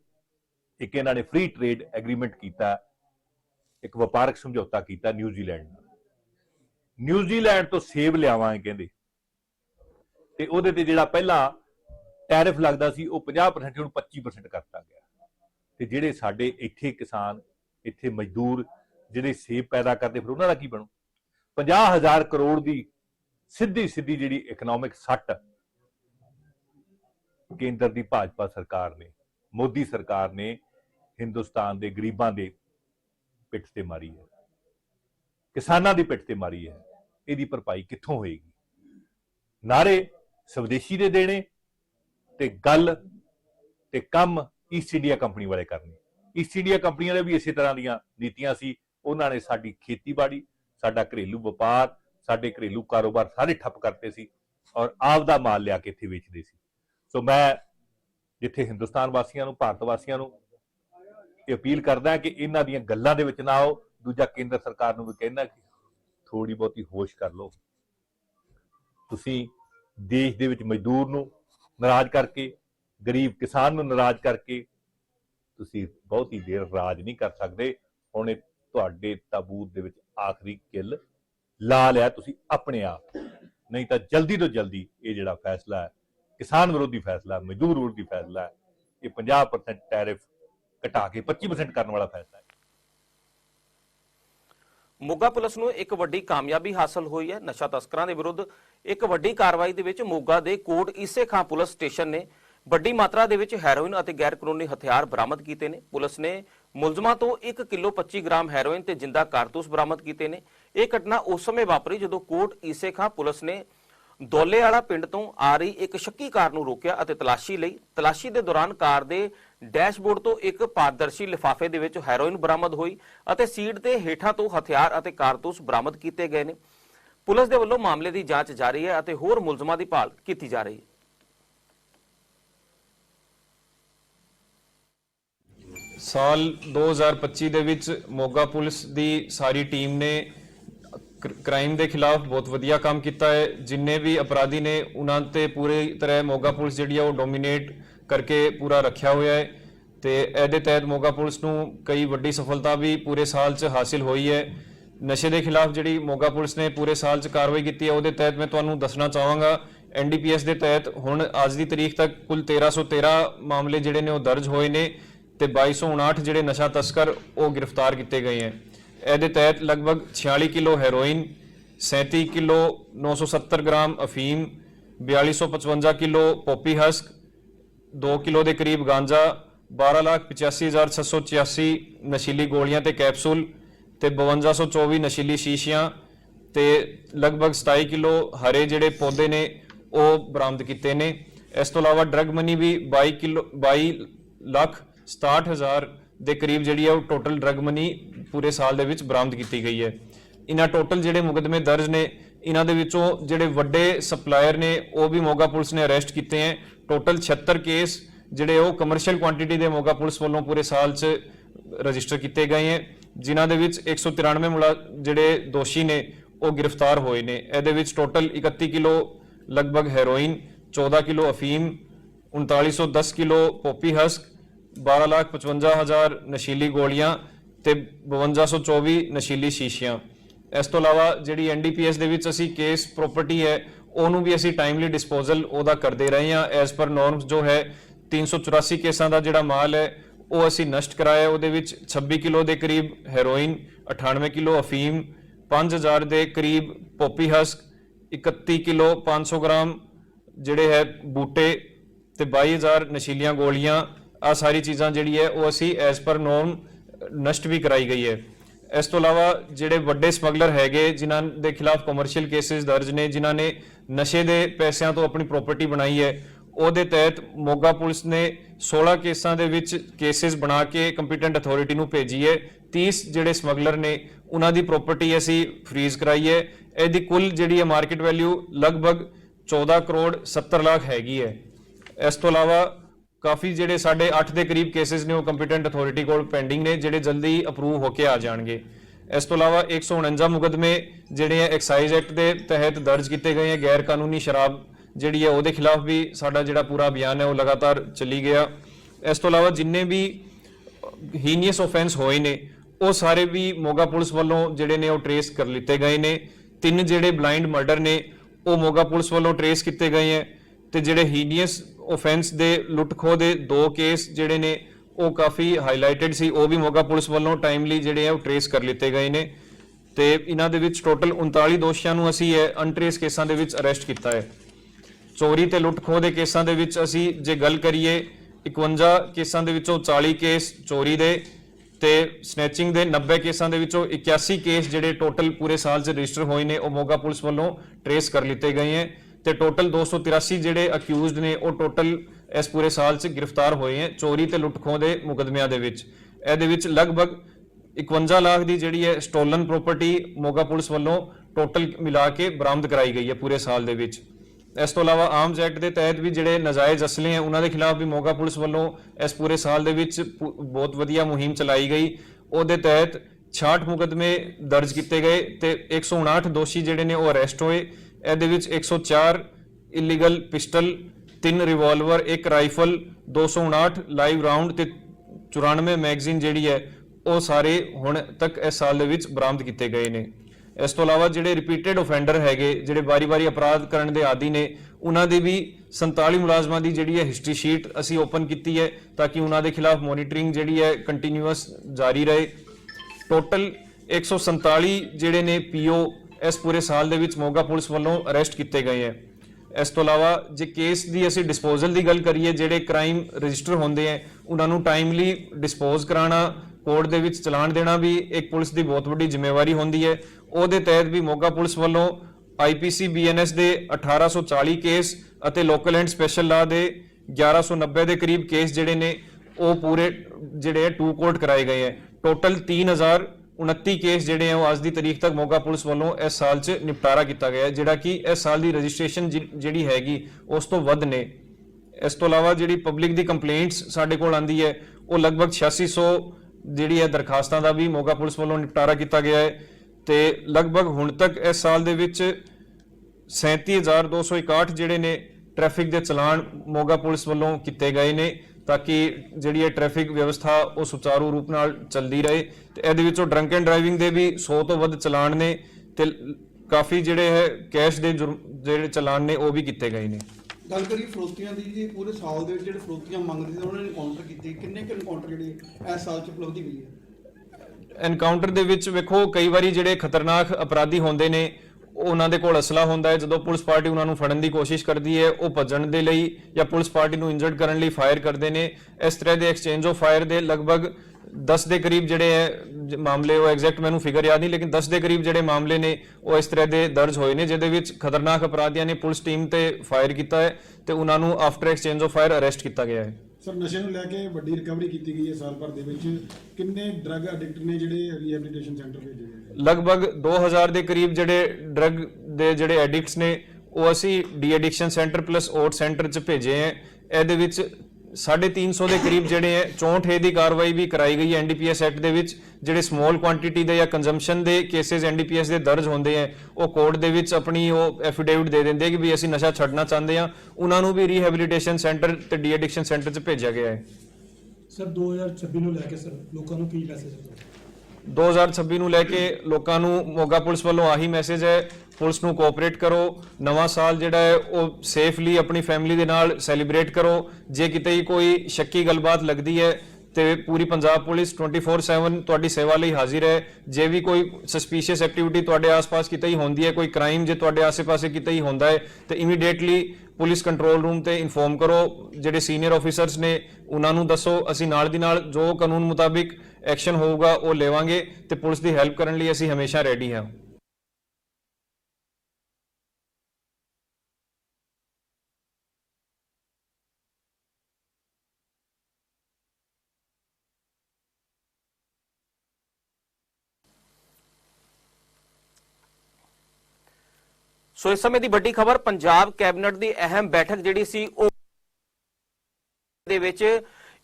ਇੱਕ ਇਹਨਾਂ ਨੇ ਫ੍ਰੀ ਟ੍ਰੇਡ ਐਗਰੀਮੈਂਟ ਕੀਤਾ। ਇੱਕ ਵਪਾਰਕ ਸਮਝੌਤਾ ਕੀਤਾ ਨਿਊਜ਼ੀਲੈਂਡ ਨਾਲ। ਨਿਊਜ਼ੀਲੈਂਡ ਤੋਂ ਸੇਬ ਲਿਆਵਾਂਗੇ ਕਹਿੰਦੇ। ਤੇ ਉਹਦੇ ਤੇ ਜਿਹੜਾ ਪਹਿਲਾਂ ਟੈਰਿਫ ਲੱਗਦਾ ਸੀ, ਉਹ 50% ਹੁਣ 25% ਕਰਤਾ ਗਿਆ। ਤੇ ਜਿਹੜੇ ਸਾਡੇ ਇੱਥੇ ਕਿਸਾਨ, ਇੱਥੇ ਮਜ਼ਦੂਰ ਜਿਹੜੇ ਸੇਬ ਪੈਦਾ ਕਰਦੇ, ਫਿਰ ਉਹਨਾਂ ਦਾ ਕੀ ਬਣੂ? 50000 ਕਰੋੜ ਦੀ ਸਿੱਧੀ ਸਿੱਧੀ ਜਿਹੜੀ ਇਕਨੋਮਿਕ ਸੱਟ ਕੇਂਦਰ ਦੀ ਭਾਜਪਾ ਸਰਕਾਰ ਨੇ, ਮੋਦੀ ਸਰਕਾਰ ਨੇ, ਹਿੰਦੁਸਤਾਨ ਦੇ ਗਰੀਬਾਂ ਦੇ ਪਿੱਠ ਤੇ ਮਾਰੀ ਹੈ। ਕਿਸਾਨਾਂ ਦੀ ਪਿੱਠ ਤੇ ਮਾਰੀ ਹੈ। ਇਹਦੀ ਭਰਪਾਈ ਕਿੱਥੋਂ ਹੋਏਗੀ? ਨਾਰੇ ਸਵਦੇਸ਼ੀ ਦੇ ਦੇਣੇ ਤੇ ਗੱਲ ਤੇ ਕੰਮ ਈਸਟ ਇੰਡੀਆ ਕੰਪਨੀ ਵਾਲੇ ਕਰਨੇ। ਈਸਟ ਇੰਡੀਆ ਕੰਪਨੀਆਂ ਦੇ ਵੀ ਇਸੇ ਤਰ੍ਹਾਂ ਦੀਆਂ ਨੀਤੀਆਂ ਸੀ। ਉਹਨਾਂ ਨੇ ਸਾਡੀ ਖੇਤੀਬਾੜੀ, ਸਾਡਾ ਘਰੇਲੂ ਵਪਾਰ, ਸਾਡੇ ਘਰੇਲੂ ਕਾਰੋਬਾਰ ਸਾਰੇ ਠੱਪ ਕਰਤੇ ਸੀ ਔਰ ਆਪ ਦਾ ਮਾਲ ਲਿਆ ਕੇ ਇੱਥੇ ਵੇਚਦੇ ਸੀ। ਸੋ ਮੈਂ ਜਿੱਥੇ ਹਿੰਦੁਸਤਾਨ ਵਾਸੀਆਂ ਨੂੰ, ਭਾਰਤ ਵਾਸੀਆਂ ਨੂੰ ਅਪੀਲ ਕਰਦਾ ਕਿ ਇਹਨਾਂ ਦੀਆਂ ਗੱਲਾਂ ਦੇ ਵਿੱਚ ਨਾ ਆਓ। ਦੂਜਾ ਕੇਂਦਰ ਸਰਕਾਰ ਨੂੰ ਵੀ ਕਹਿਣਾ ਕਿ ਥੋੜੀ ਬਹੁਤੀ ਹੋਸ਼ ਕਰ ਲਓ। ਤੁਸੀਂ ਦੇਸ਼ ਦੇ ਵਿੱਚ ਮਜ਼ਦੂਰ ਨੂੰ ਨਾਰਾਜ਼ ਕਰਕੇ ਗਰੀਬ ਕਿਸਾਨ ਨੂੰ ਨਾਰਾਜ਼ ਕਰਕੇ ਤੁਸੀਂ ਬਹੁਤੀ ਦੇਰ ਰਾਜ ਨਹੀਂ ਕਰ ਸਕਦੇ। ਹੁਣ ਇਹ ਤੁਹਾਡੇ ਤਾਬੂਤ ਦੇ ਵਿੱਚ ਆਖਰੀ ਕਿੱਲ ਲਾ ਲਿਆ ਤੁਸੀਂ ਆਪਣੇ ਆਪ। ਨਹੀਂ ਤਾਂ ਜਲਦੀ ਤੋਂ ਜਲਦੀ ਇਹ ਜਿਹੜਾ ਫੈਸਲਾ ਹੈ ਕਿਸਾਨ ਵਿਰੋਧੀ ਫੈਸਲਾ ਹੈ, ਮਜ਼ਦੂਰ ਵਿਰੋਧੀ ਫੈਸਲਾ ਹੈ ਇਹ 50% ਟੈਰਿਫ ਘਟਾ ਕੇ 25% ਕਰਨ ਵਾਲਾ ਫੈਸਲਾ ਹੈ। ਮੋਗਾ ਪੁਲਿਸ ਨੂੰ ਇੱਕ ਵੱਡੀ ਕਾਮਯਾਬੀ ਹਾਸਲ ਹੋਈ ਹੈ। ਨਸ਼ਾ ਤਸਕਰਾਂ ਦੇ ਵਿਰੁੱਧ ਇੱਕ ਵੱਡੀ ਕਾਰਵਾਈ ਦੇ ਵਿੱਚ ਮੋਗਾ ਦੇ ਕੋਟ ਈਸੇ ਖਾਂ ਪੁਲਿਸ ਸਟੇਸ਼ਨ ਨੇ ਵੱਡੀ ਮਾਤਰਾ ਦੇ ਵਿੱਚ ਹੈਰੋਇਨ ਅਤੇ ਗੈਰ ਕਾਨੂੰਨੀ ਹਥਿਆਰ ਬਰਾਮਦ ਕੀਤੇ ਨੇ। ਪੁਲਿਸ ਨੇ ਮੁਲਜ਼ਮਾਂ ਤੋਂ 1 ਕਿਲੋ 25 ਗ੍ਰਾਮ ਹੈਰੋਇਨ ਤੇ ਜਿੰਦਾ ਕਾਰਤੂਸ ਬਰਾਮਦ ਕੀਤੇ ਨੇ। ਇਹ ਘਟਨਾ ਉਸ ਸਮੇਂ ਵਾਪਰੀ ਜਦੋਂ ਕੋਟ ਈਸੇ ਖਾਂ ਪੁਲਿਸ ਨੇ ਦੌਲੇ ਵਾਲਾ ਪਿੰਡ ਤੋਂ ਆ ਰਹੀ ਇੱਕ ਸ਼ੱਕੀ ਕਾਰ ਨੂੰ ਰੋਕਿਆ ਅਤੇ ਤਲਾਸ਼ੀ ਲਈ, ਤਲਾਸ਼ੀ ਦੇ ਦੌਰਾਨ ਕਾਰ ਦੇ ਡੈਸ਼ਬੋਰਡ ਤੋਂ ਇੱਕ ਪਾਰਦਰਸ਼ੀ ਲਿਫਾਫੇ ਦੇ ਵਿੱਚ ਹੈਰੋਇਨ ਬਰਾਮਦ ਹੋਈ ਅਤੇ ਸੀਟ ਦੇ ਹੇਠਾਂ ਤੋਂ ਹਥਿਆਰ ਅਤੇ ਕਾਰਤੂਸ ਬਰਾਮਦ ਕੀਤੇ ਗਏ ਨੇ। ਪੁਲਿਸ ਦੇ ਵੱਲੋਂ ਮਾਮਲੇ ਦੀ ਜਾਂਚ ਜਾਰੀ ਹੈ ਅਤੇ ਹੋਰ ਮੁਲਜ਼ਮਾਂ ਦੀ ਭਾਲ ਕੀਤੀ ਜਾ ਰਹੀ ਹੈ। ਸਾਲ 2025 ਦੇ ਵਿੱਚ ਮੋਗਾ ਪੁਲਿਸ ਦੀ ਸਾਰੀ ਟੀਮ ਨੇ ਕ੍ਰਾਈਮ ਦੇ ਖਿਲਾਫ ਬਹੁਤ ਵਧੀਆ ਕੰਮ ਕੀਤਾ ਹੈ। ਜਿੰਨੇ ਵੀ ਅਪਰਾਧੀ ਨੇ, ਉਹਨਾਂ ਤੇ ਪੂਰੀ ਤਰ੍ਹਾਂ ਮੋਗਾ ਪੁਲਿਸ ਜਿਹੜੀ ਹੈ ਉਹ ਡੋਮੀਨੇਟ ਕਰਕੇ ਪੂਰਾ ਰੱਖਿਆ ਹੋਇਆ ਹੈ ਤੇ ਇਹਦੇ ਤਹਿਤ ਮੋਗਾ ਪੁਲਿਸ ਨੂੰ ਕਈ ਵੱਡੀ ਸਫਲਤਾ ਵੀ ਪੂਰੇ ਸਾਲ 'ਚ ਹਾਸਿਲ ਹੋਈ ਹੈ। ਨਸ਼ੇ ਦੇ ਖਿਲਾਫ ਜਿਹੜੀ ਮੋਗਾ ਪੁਲਿਸ ਨੇ ਪੂਰੇ ਸਾਲ 'ਚ ਕਾਰਵਾਈ ਕੀਤੀ ਹੈ, ਉਹਦੇ ਤਹਿਤ ਮੈਂ ਤੁਹਾਨੂੰ ਦੱਸਣਾ ਚਾਹਾਂਗਾ। ਐਨਡੀਪੀਐਸ ਦੇ ਤਹਿਤ ਹੁਣ ਅੱਜ ਦੀ ਤਰੀਕ ਤੱਕ ਕੁੱਲ 1313 ਮਾਮਲੇ ਜਿਹੜੇ ਨੇ ਉਹ ਦਰਜ ਹੋਏ ਨੇ ਤੇ 2259 ਜਿਹੜੇ ਨਸ਼ਾ ਤਸਕਰ ਉਹ ਗ੍ਰਿਫਤਾਰ ਕੀਤੇ ਗਏ ਹੈ। ਇਹਦੇ ਤਹਿਤ ਲਗਭਗ 46 ਕਿਲੋ ਹੈਰੋਇਨ 37 ਕਿਲੋ 970 ਗ੍ਰਾਮ ਅਫੀਮ 4255 ਕਿਲੋ ਪੋਪੀ ਹਸਕ 2 ਕਿਲੋ ਦੇ ਕਰੀਬ ਗਾਂਜਾ 1285686 ਨਸ਼ੀਲੀ ਗੋਲੀਆਂ ਤੇ ਕੈਪਸੂਲ ਤੇ 5224 ਨਸ਼ੀਲੀ ਸ਼ੀਸ਼ੀਆਂ ਤੇ ਲਗਭਗ 27 ਕਿਲੋ ਹਰੇ ਜਿਹੜੇ ਪੌਦੇ ਨੇ, ਉਹ ਬਰਾਮਦ ਕੀਤੇ ਨੇ। ਇਸ ਤੋਂ ਇਲਾਵਾ ਡਰਗ ਮਨੀ ਵੀ 22 ਕਿਲੋ 22 ਲੱਖ 67000 ਦੇ ਕਰੀਬ ਜਿਹੜੀ ਹੈ ਉਹ ਟੋਟਲ ਡਰਗ ਮਨੀ ਪੂਰੇ ਸਾਲ ਦੇ ਵਿੱਚ ਬਰਾਮਦ ਕੀਤੀ ਗਈ ਹੈ। ਇਹਨਾਂ ਟੋਟਲ ਜਿਹੜੇ ਮੁਕਦਮੇ ਦਰਜ ਨੇ, ਇਹਨਾਂ ਦੇ ਵਿੱਚੋਂ ਜਿਹੜੇ ਵੱਡੇ ਸਪਲਾਇਰ ਨੇ, ਉਹ ਵੀ ਮੋਗਾ ਪੁਲਿਸ ਨੇ ਅਰੈਸਟ ਕੀਤੇ ਹੈ। ਟੋਟਲ 76 ਕੇਸ ਜਿਹੜੇ ਉਹ ਕਮਰਸ਼ੀਅਲ ਕੁਆਂਟੀਟੀ ਦੇ ਮੋਗਾ ਪੁਲਿਸ ਵੱਲੋਂ ਪੂਰੇ ਸਾਲ 'ਚ ਰਜਿਸਟਰ ਕੀਤੇ ਗਏ ਹੈ। ਜਿਨ੍ਹਾਂ ਦੇ ਵਿੱਚ 193 ਮੁਲਾ ਜਿਹੜੇ ਦੋਸ਼ੀ ਨੇ, ਉਹ ਗ੍ਰਿਫਤਾਰ ਹੋਏ ਨੇ। ਇਹਦੇ ਵਿੱਚ ਟੋਟਲ 31 ਕਿਲੋ ਲਗਭਗ ਹੈਰੋਇਨ 14 ਕਿਲੋ ਅਫੀਮ 3910 ਕਿਲੋ ਪੋਪੀ ਹਸਕ 1255000 ਨਸ਼ੀਲੀ ਗੋਲੀਆਂ ਤੇ 5224 ਨਸ਼ੀਲੀ ਸ਼ੀਸ਼ੀਆਂ। ਇਸ ਤੋਂ ਇਲਾਵਾ ਜਿਹੜੀ ਐਨਡੀਪੀਐਸ ਦੇ ਵਿੱਚ ਅਸੀਂ ਕੇਸ ਪ੍ਰਾਪਰਟੀ ਹੈ ਉਹਨੂੰ ਵੀ ਅਸੀਂ ਟਾਈਮਲੀ ਡਿਸਪੋਜ਼ਲ ਉਹਦਾ ਕਰਦੇ ਰਹੇ ਹਾਂ। ਐਸ ਪਰ ਨਾਰਮਸ ਜੋ ਹੈ 384 ਕੇਸਾਂ ਦਾ ਜਿਹੜਾ ਮਾਲ ਹੈ, ਉਹ ਅਸੀਂ ਨਸ਼ਟ ਕਰਾਇਆ। ਉਹਦੇ ਵਿੱਚ 26 ਕਿਲੋ ਦੇ ਕਰੀਬ ਹੈਰੋਇਨ 98 ਕਿਲੋ ਅਫੀਮ 5000 ਦੇ ਕਰੀਬ ਪੋਪੀ ਹਸਕ 31 ਕਿਲੋ 500 ਗ੍ਰਾਮ ਜਿਹੜੇ ਹੈ ਬੂਟੇ ਤੇ 22000 ਨਸ਼ੀਲੀਆਂ ਗੋਲੀਆਂ। ਆ ਸਾਰੀ ਚੀਜ਼ਾਂ ਜਿਹੜੀ ਹੈ, ਉਹ ਅਸੀਂ ਐਸ ਪਰ ਨੋਰਮ ਨਸ਼ਟ ਵੀ ਕਰਾਈ ਗਈ ਹੈ। ਇਸ ਤੋਂ ਇਲਾਵਾ ਜਿਹੜੇ ਵੱਡੇ ਸਮਗਲਰ ਹੈਗੇ, ਜਿਨ੍ਹਾਂ ਦੇ ਖਿਲਾਫ ਕਮਰਸ਼ੀਅਲ ਕੇਸਿਸ ਦਰਜ ਨੇ, ਜਿਨ੍ਹਾਂ ਨੇ ਨਸ਼ੇ ਦੇ ਪੈਸਿਆਂ ਤੋਂ ਆਪਣੀ ਪ੍ਰਾਪਰਟੀ ਬਣਾਈ ਹੈ, ਉਹਦੇ ਤਹਿਤ ਮੋਗਾ ਪੁਲਿਸ ਨੇ 16 ਕੇਸਾਂ ਦੇ ਵਿੱਚ ਕੇਸਿਸ ਬਣਾ ਕੇ ਕੰਪੀਟੈਂਟ ਅਥਾਰਟੀ ਨੂੰ ਭੇਜੀ ਹੈ। 30 ਜਿਹੜੇ ਸਮਗਲਰ ਨੇ, ਉਹਨਾਂ ਦੀ ਪ੍ਰਾਪਰਟੀ ਅਸੀਂ ਫ੍ਰੀਜ਼ ਕਰਾਈ ਹੈ। ਇਹਦੀ ਕੁੱਲ ਜਿਹੜੀ ਹੈ ਮਾਰਕੀਟ ਵੈਲਿਊ ਲਗਭਗ 14 ਕਰੋੜ 70 ਲੱਖ ਹੈਗੀ ਹੈ। ਇਸ ਤੋਂ ਇਲਾਵਾ ਕਾਫੀ ਜਿਹੜੇ ਸਾਡੇ 8 ਦੇ ਕਰੀਬ ਕੇਸਿਸ ਨੇ ਉਹ ਕੰਪੀਟੈਂਟ ਅਥਾਰਟੀ ਕੋਲ ਪੈਂਡਿੰਗ ਨੇ, ਜਿਹੜੇ ਜਲਦੀ ਅਪਰੂਵ ਹੋ ਕੇ ਆ ਜਾਣਗੇ। ਇਸ ਤੋਂ ਇਲਾਵਾ 149 ਮੁਕਦਮੇ ਜਿਹੜੇ ਹੈ ਐਕਸਾਈਜ਼ ਐਕਟ ਦੇ ਤਹਿਤ ਦਰਜ ਕੀਤੇ ਗਏ ਹੈ ਗੈਰ ਕਾਨੂੰਨੀ ਸ਼ਰਾਬ ਜਿਹੜੀ ਹੈ ਉਹਦੇ ਖਿਲਾਫ ਵੀ ਸਾਡਾ ਜਿਹੜਾ ਪੂਰਾ ਅਭਿਆਨ ਹੈ ਉਹ ਲਗਾਤਾਰ ਚੱਲੀ ਗਿਆ। ਇਸ ਤੋਂ ਇਲਾਵਾ ਜਿੰਨੇ ਵੀ ਹੀਨੀਅਸ ਆਫੈਂਸ ਹੋਏ ਨੇ, ਉਹ ਸਾਰੇ ਵੀ ਮੋਗਾ ਪੁਲਿਸ ਵੱਲੋਂ ਜਿਹੜੇ ਨੇ ਉਹ ਟਰੇਸ ਕਰ ਲਿੱਤੇ ਗਏ ਨੇ। ਤਿੰਨ ਜਿਹੜੇ ਬਲਾਈਂਡ ਮਰਡਰ ਨੇ, ਉਹ ਮੋਗਾ ਪੁਲਿਸ ਵੱਲੋਂ ਟਰੇਸ ਕੀਤੇ ਗਏ ਹੈ ਤੇ ਜਿਹੜੇ ਹੀਨੀਅਸ ਆਫੈਂਸ ਦੇ ਲੁੱਟਖੋ ਦੇ ਦੋ ਕੇਸ ਜਿਹੜੇ ਨੇ, ਉਹ ਕਾਫੀ ਹਾਈਲਾਈਟਡ ਸੀ। ਉਹ ਵੀ ਮੋਗਾ ਪੁਲਿਸ ਵੱਲੋਂ ਟਾਈਮਲੀ ਜਿਹੜੇ ਆ, ਉਹ ਟਰੇਸ ਕਰ ਲਿੱਤੇ ਗਏ ਨੇ। ਤੇ ਇਹਨਾਂ ਦੇ ਵਿੱਚ ਟੋਟਲ 39 ਦੋਸ਼ੀਆਂ ਨੂੰ ਅਸੀਂ ਇਹ ਅਨਟ੍ਰੇਸ ਕੇਸਾਂ ਦੇ ਵਿੱਚ ਅਰੈਸਟ ਕੀਤਾ ਹੈ। ਚੋਰੀ ਤੇ ਲੁੱਟਖੋ ਦੇ ਕੇਸਾਂ ਦੇ ਵਿੱਚ ਅਸੀਂ ਜੇ ਗੱਲ ਕਰੀਏ 51 ਕੇਸਾਂ ਦੇ ਵਿੱਚੋਂ 40 ਕੇਸ ਚੋਰੀ ਦੇ ਤੇ ਸਨੈਚਿੰਗ ਦੇ 90 ਕੇਸਾਂ ਦੇ ਵਿੱਚੋਂ 81 ਕੇਸ ਜਿਹੜੇ ਟੋਟਲ ਪੂਰੇ ਸਾਲ 'ਚ ਰਜਿਸਟਰ ਹੋਏ ਨੇ, ਉਹ ਮੋਗਾ ਪੁਲਿਸ ਵੱਲੋਂ ਟਰੇਸ ਕਰ ਲਿੱਤੇ ਗਏ ਹੈ। ਤੇ ਟੋਟਲ 283 ਜਿਹੜੇ ਅਕਿਊਜ਼ਡ ਨੇ, ਉਹ ਟੋਟਲ ਇਸ ਪੂਰੇ ਸਾਲ 'ਚ ਗ੍ਰਿਫਤਾਰ ਹੋਏ ਹੈ ਚੋਰੀ ਤੇ ਲੁੱਟਖੋ ਦੇ ਮੁਕਦਮਿਆਂ ਦੇ ਵਿੱਚ। ਇਹਦੇ ਵਿੱਚ ਲਗਭਗ 51 ਲੱਖ ਦੀ ਜਿਹੜੀ ਹੈ ਸਟੋਲਨ ਪ੍ਰਾਪਰਟੀ ਮੋਗਾ ਪੁਲਿਸ ਵੱਲੋਂ ਟੋਟਲ ਮਿਲਾ ਕੇ ਬਰਾਮਦ ਕਰਾਈ ਗਈ ਹੈ ਪੂਰੇ ਸਾਲ ਦੇ ਵਿੱਚ। ਇਸ ਤੋਂ ਇਲਾਵਾ ਆਰਮਜ਼ ਐਕਟ ਦੇ ਤਹਿਤ ਵੀ ਜਿਹੜੇ ਨਾਜਾਇਜ਼ ਅਸਲੇ ਹੈ, ਉਹਨਾਂ ਦੇ ਖਿਲਾਫ ਵੀ ਮੋਗਾ ਪੁਲਿਸ ਵੱਲੋਂ ਇਸ ਪੂਰੇ ਸਾਲ ਦੇ ਵਿੱਚ ਪੂ- ਬਹੁਤ ਵਧੀਆ ਮੁਹਿੰਮ ਚਲਾਈ ਗਈ। ਉਹਦੇ ਤਹਿਤ 66 ਮੁਕਦਮੇ ਦਰਜ ਕੀਤੇ ਗਏ ਤੇ 159 ਦੋਸ਼ੀ ਜਿਹੜੇ ਨੇ ਉਹ ਅਰੈਸਟ ਹੋਏ। ਇਹਦੇ ਵਿੱਚ 104 ਇਲੀਗਲ ਪਿਸਟਲ ਤਿੰਨ ਰਿਵਾਲਵਰ ਇੱਕ ਰਾਈਫਲ 259 ਲਾਈਵ ਰਾਉਂਡ ਤੇ 94 ਮੈਗਜ਼ੀਨ ਜਿਹੜੀ ਹੈ, ਉਹ ਸਾਰੇ ਹੁਣ ਤੱਕ ਇਸ ਸਾਲ ਦੇ ਵਿੱਚ ਬਰਾਮਦ ਕੀਤੇ ਗਏ ਨੇ। ਇਸ ਤੋਂ ਇਲਾਵਾ ਜਿਹੜੇ ਰਿਪੀਟਡ ਆਫੈਂਡਰ ਹੈਗੇ, ਜਿਹੜੇ ਵਾਰੀ-ਵਾਰੀ ਅਪਰਾਧ ਕਰਨ ਦੇ ਆਦੀ ਨੇ, ਉਹਨਾਂ ਦੇ ਵੀ 47 ਮੁਲਾਜ਼ਮਾਂ ਦੀ ਜਿਹੜੀ ਹੈ ਹਿਸਟਰੀ ਸ਼ੀਟ ਅਸੀਂ ਓਪਨ ਕੀਤੀ ਹੈ ਤਾਂ ਕਿ ਉਹਨਾਂ ਦੇ ਖਿਲਾਫ ਮੋਨੀਟਰਿੰਗ ਜਿਹੜੀ ਹੈ ਕੰਟੀਨਿਊਅਸ ਜਾਰੀ ਰਹੇ। ਟੋਟਲ 147 ਜਿਹੜੇ ਨੇ ਪੀਓ ਇਸ ਪੂਰੇ ਸਾਲ ਦੇ ਵਿੱਚ ਮੋਗਾ ਪੁਲਿਸ ਵੱਲੋਂ ਅਰੈਸਟ ਕੀਤੇ ਗਏ ਹੈ। ਇਸ ਤੋਂ ਇਲਾਵਾ ਜੇ ਕੇਸ ਦੀ ਅਸੀਂ ਡਿਸਪੋਜ਼ਲ ਦੀ ਗੱਲ ਕਰੀਏ, ਜਿਹੜੇ ਕ੍ਰਾਈਮ ਰਜਿਸਟਰ ਹੁੰਦੇ ਆ ਉਹਨਾਂ ਨੂੰ ਟਾਈਮਲੀ ਡਿਸਪੋਜ਼ ਕਰਾਉਣਾ ਕੋਰਟ ਦੇ ਵਿੱਚ ਚਲਾਨ ਦੇਣਾ ਵੀ ਇੱਕ ਪੁਲਿਸ ਦੀ ਬਹੁਤ ਵੱਡੀ ਜ਼ਿੰਮੇਵਾਰੀ ਹੁੰਦੀ ਹੈ। ਉਹਦੇ ਤਹਿਤ ਵੀ ਮੋਗਾ ਪੁਲਿਸ ਵੱਲੋਂ ਆਈਪੀਸੀ ਬੀਐਨਐਸ ਦੇ 1840 ਕੇਸ ਅਤੇ ਲੋਕਲ ਐਂਡ ਸਪੈਸ਼ਲ ਲਾ ਦੇ 1190 ਦੇ ਕਰੀਬ ਕੇਸ ਜਿਹੜੇ ਨੇ, ਉਹ ਪੂਰੇ ਜਿਹੜੇ ਟੂ ਕੋਰਟ ਕਰਾਏ ਗਏ ਹੈ। ਟੋਟਲ 3029 ਕੇਸ ਜਿਹੜੇ ਆ ਉਹ ਅੱਜ ਦੀ ਤਾਰੀਖ ਤੱਕ ਮੋਗਾ ਪੁਲਿਸ ਵੱਲੋਂ ਇਸ ਸਾਲ 'ਚ ਨਿਪਟਾਰਾ ਕੀਤਾ ਗਿਆ ਹੈ, ਜਿਹੜਾ ਕਿ ਇਸ ਸਾਲ ਦੀ ਰਜਿਸਟ੍ਰੇਸ਼ਨ ਜਿਹੜੀ ਹੈਗੀ ਉਸ ਤੋਂ ਵੱਧ ਨੇ। ਇਸ ਤੋਂ ਇਲਾਵਾ ਜਿਹੜੀ ਪਬਲਿਕ ਦੀ ਕੰਪਲੇਂਟਸ ਸਾਡੇ ਕੋਲ ਆਂਦੀ ਹੈ, ਉਹ ਲਗਭਗ 8600 ਜਿਹੜੀ ਹੈ ਦਰਖਾਸਤਾਂ ਦਾ ਵੀ ਮੋਗਾ ਪੁਲਿਸ ਵੱਲੋਂ ਨਿਪਟਾਰਾ ਕੀਤਾ ਗਿਆ ਹੈ ਤੇ ਲਗਭਗ ਹੁਣ ਤੱਕ ਇਸ ਸਾਲ ਦੇ ਵਿੱਚ 37261 ਜਿਹੜੇ ਨੇ ਟ੍ਰੈਫਿਕ ਦੇ ਚਲਾਨ ਮੋਗਾ ਪੁਲਿਸ ਵੱਲੋਂ ਕੀਤੇ ਗਏ ਨੇ। ਤਾਂ ਕਿ ਜਿਹੜੀ ਇਹ ਟ੍ਰੈਫਿਕ ਵਿਵਸਥਾ ਉਹ ਸੁਚਾਰੂ ਰੂਪ ਨਾਲ ਚੱਲਦੀ ਰਹੇ ਤੇ ਇਹਦੇ ਵਿੱਚੋਂ ਡਰੰਕ ਐਂਡ ਡਰਾਈਵਿੰਗ ਦੇ ਵੀ 100 ਤੋਂ ਵੱਧ ਚਲਾਨ ਨੇ ਤੇ ਕਾਫੀ ਜਿਹੜੇ ਹੈ ਕੈਸ਼ ਦੇ ਜਿਹੜੇ ਚਲਾਨ ਨੇ ਉਹ ਵੀ ਕੀਤੇ ਗਏ ਨੇ। ਗੱਲ ਕਰੀਏ ਫਰੋਤੀਆਂ ਦੀ ਜੀ ਪੂਰੇ ਸਾਲ ਦੇ ਵਿੱਚ ਜਿਹੜੇ ਫਰੋਤੀਆਂ ਮੰਗਦੇ ਸੀ ਉਹਨਾਂ ਨੇ ਇਨਕਾਊਂਟਰ ਕੀਤੇ। ਕਿੰਨੇ ਕੁ ਇਨਕਾਊਂਟਰ ਜਿਹੜੇ ਇਸ ਸਾਲ ਚ ਉਪਲਬਧੀ ਮਿਲੀ ਹੈ ਐਨਕਾਊਂਟਰ ਦੇ ਵਿੱਚ ਵੇਖੋ ਕਈ ਵਾਰੀ ਜਿਹੜੇ ਖਤਰਨਾਕ ਅਪਰਾਧੀ ਹੁੰਦੇ ਨੇ ਉਹਨਾਂ ਦੇ ਕੋਲ ਅਸਲਾ ਹੁੰਦਾ ਹੈ, ਜਦੋਂ ਪੁਲਿਸ ਪਾਰਟੀ ਉਹਨਾਂ ਨੂੰ ਫੜਨ ਦੀ ਕੋਸ਼ਿਸ਼ ਕਰਦੀ ਹੈ, ਉਹ ਭੱਜਣ ਦੇ ਲਈ ਜਾਂ ਪੁਲਿਸ ਪਾਰਟੀ ਨੂੰ ਇੰਜਰਡ ਕਰਨ ਲਈ ਫਾਇਰ ਕਰਦੇ ਨੇ। ਇਸ ਤਰ੍ਹਾਂ ਦੇ ਐਕਸਚੇਂਜ ਆਫ ਫਾਇਰ ਦੇ ਲਗਭਗ 10 ਦੇ ਕਰੀਬ ਜਿਹੜੇ ਹੈ ਮਾਮਲੇ ਉਹ ਐਗਜ਼ੈਕਟ ਮੈਨੂੰ ਫਿਗਰ ਯਾਦ ਨਹੀਂ, ਲੇਕਿਨ 10 ਦੇ ਕਰੀਬ ਜਿਹੜੇ ਮਾਮਲੇ ਨੇ, ਉਹ ਇਸ ਤਰ੍ਹਾਂ ਦੇ ਦਰਜ ਹੋਏ ਨੇ, ਜਿਹਦੇ ਵਿੱਚ ਖਤਰਨਾਕ ਅਪਰਾਧੀਆਂ ਨੇ ਪੁਲਿਸ ਟੀਮ ਤੇ ਫਾਇਰ ਕੀਤਾ ਹੈ ਤੇ ਉਹਨਾਂ ਨੂੰ after exchange of fire arrest ਕੀਤਾ ਗਿਆ ਹੈ। ਸਰ ਨਸ਼ੇ ਨੂੰ ਲੈ ਕੇ ਵੱਡੀ ਰਿਕਵਰੀ ਕੀਤੀ ਗਈ ਹੈ ਸਾਲ ਭਰ ਦੇ ਵਿੱਚ। ਕਿੰਨੇ ਡਰੱਗ ਐਡਿਕਟ ਨੇ ਜਿਹੜੇ ਰੀਹੈਬਿਲਿਟੇਸ਼ਨ ਸੈਂਟਰ ਭੇਜੇ ਗਏ ਨੇ? ਲਗਭਗ 2000 ਦੇ ਕਰੀਬ ਜਿਹੜੇ ਡਰੱਗ ਦੇ ਜਿਹੜੇ ਐਡਿਕਟਸ ਨੇ, ਉਹ ਅਸੀਂ de addiction centre plus OAT centre ਚ ਭੇਜੇ ਹੈ। ਇਹਦੇ ਵਿੱਚ 350 ਦੇ ਕਰੀਬ ਜਿਹੜੇ ਹੈ 64 ਏ ਦੀ ਕਾਰਵਾਈ ਵੀ ਕਰਾਈ ਗਈ ਹੈ ਐਨਡੀਪੀਐਸ ਐਕਟ ਦੇ ਵਿੱਚ ਜਿਹੜੇ ਸਮਾਲ ਕੁਆਂਟੀਟੀ ਦੇ ਜਾਂ ਕੰਜ਼ੰਪਸ਼ਨ ਦੇ ਕੇसेस ਐਨਡੀਪੀਐਸ ਦੇ ਦਰਜ ਹੁੰਦੇ ਹੈ ਉਹ ਕੋਰਟ ਦੇ ਵਿੱਚ ਆਪਣੀ ਉਹ ਐਫੀਡੇਵਿਟ ਦੇ ਦਿੰਦੇ ਕਿ ਵੀ ਅਸੀਂ ਨਸ਼ਾ ਛੱਡਣਾ ਚਾਹੁੰਦੇ ਹਾਂ। ਉਹਨਾਂ ਨੂੰ ਵੀ ਰੀਹੈਬਿਲਿਟੇਸ਼ਨ ਸੈਂਟਰ ਤੇ ਡੀ ਐਡਿਕਸ਼ਨ ਸੈਂਟਰ ਚ ਭੇਜਿਆ ਗਿਆ ਹੈ। ਸਰ 2026 ਨੂੰ ਲੈ ਕੇ ਸਰ ਲੋਕਾਂ ਨੂੰ ਕੀ ਮੈਸੇਜ ਹੈ? 2026 ਨੂੰ ਲੈ ਕੇ ਲੋਕਾਂ ਨੂੰ ਮੋਗਾ ਪੁਲਿਸ ਵੱਲੋਂ ਆਹੀ ਮੈਸੇਜ ਹੈ ਪੁਲਿਸ ਨੂੰ ਕੋਆਪਰੇਟ ਕਰੋ, ਨਵਾਂ ਸਾਲ ਜਿਹੜਾ ਹੈ, ਉਹ ਸੇਫਲੀ ਆਪਣੀ ਫੈਮਿਲੀ ਦੇ ਨਾਲ ਸੈਲੀਬ੍ਰੇਟ ਕਰੋ। ਜੇ ਕਿਤੇ ਹੀ ਕੋਈ ਸ਼ੱਕੀ ਗੱਲਬਾਤ ਲੱਗਦੀ ਹੈ, ਤੇ ਪੂਰੀ ਪੰਜਾਬ ਪੁਲਿਸ 24/7 ਤੁਹਾਡੀ ਸੇਵਾ ਲਈ ਹਾਜ਼ਰ ਹੈ। ਜੇ ਵੀ ਕੋਈ ਸਸਪੀਸ਼ੀਅਸ ਐਕਟੀਵਿਟੀ ਤੁਹਾਡੇ ਆਸ-ਪਾਸ ਕਿਤੇ ਹੀ ਹੁੰਦੀ ਹੈ, ਕੋਈ ਕ੍ਰਾਈਮ ਜੇ ਤੁਹਾਡੇ ਆਸ-ਪਾਸੇ ਕਿਤੇ ਹੀ ਹੁੰਦਾ ਹੈ, ਤੇ ਇਮੀਡੀਏਟਲੀ ਪੁਲਿਸ ਕੰਟਰੋਲ ਰੂਮ ਤੇ ਇਨਫੋਰਮ ਕਰੋ। ਜਿਹੜੇ ਸੀਨੀਅਰ ਆਫੀਸਰਸ ਨੇ, ਉਹਨਾਂ ਨੂੰ ਦੱਸੋ, ਅਸੀਂ ਨਾਲ ਦੀ ਨਾਲ ਜੋ ਕਾਨੂੰਨ ਮੁਤਾਬਿਕ ਐਕਸ਼ਨ ਹੋਊਗਾ, ਉਹ ਲੇਵਾਂਗੇ, ਤੇ ਪੁਲਿਸ ਦੀ ਹੈਲਪ ਕਰਨ ਲਈ ਅਸੀਂ ਹਮੇਸ਼ਾ ਰੈਡੀ ਹਾਂ। ਸੋ ਇਸ ਸਮੇਂ ਦੀ ਵੱਡੀ ਖਬਰ, ਪੰਜਾਬ ਕੈਬਨਿਟ ਦੀ ਅਹਿਮ ਬੈਠਕ ਜਿਹੜੀ ਸੀ, ਉਹ ਦੇ ਵਿੱਚ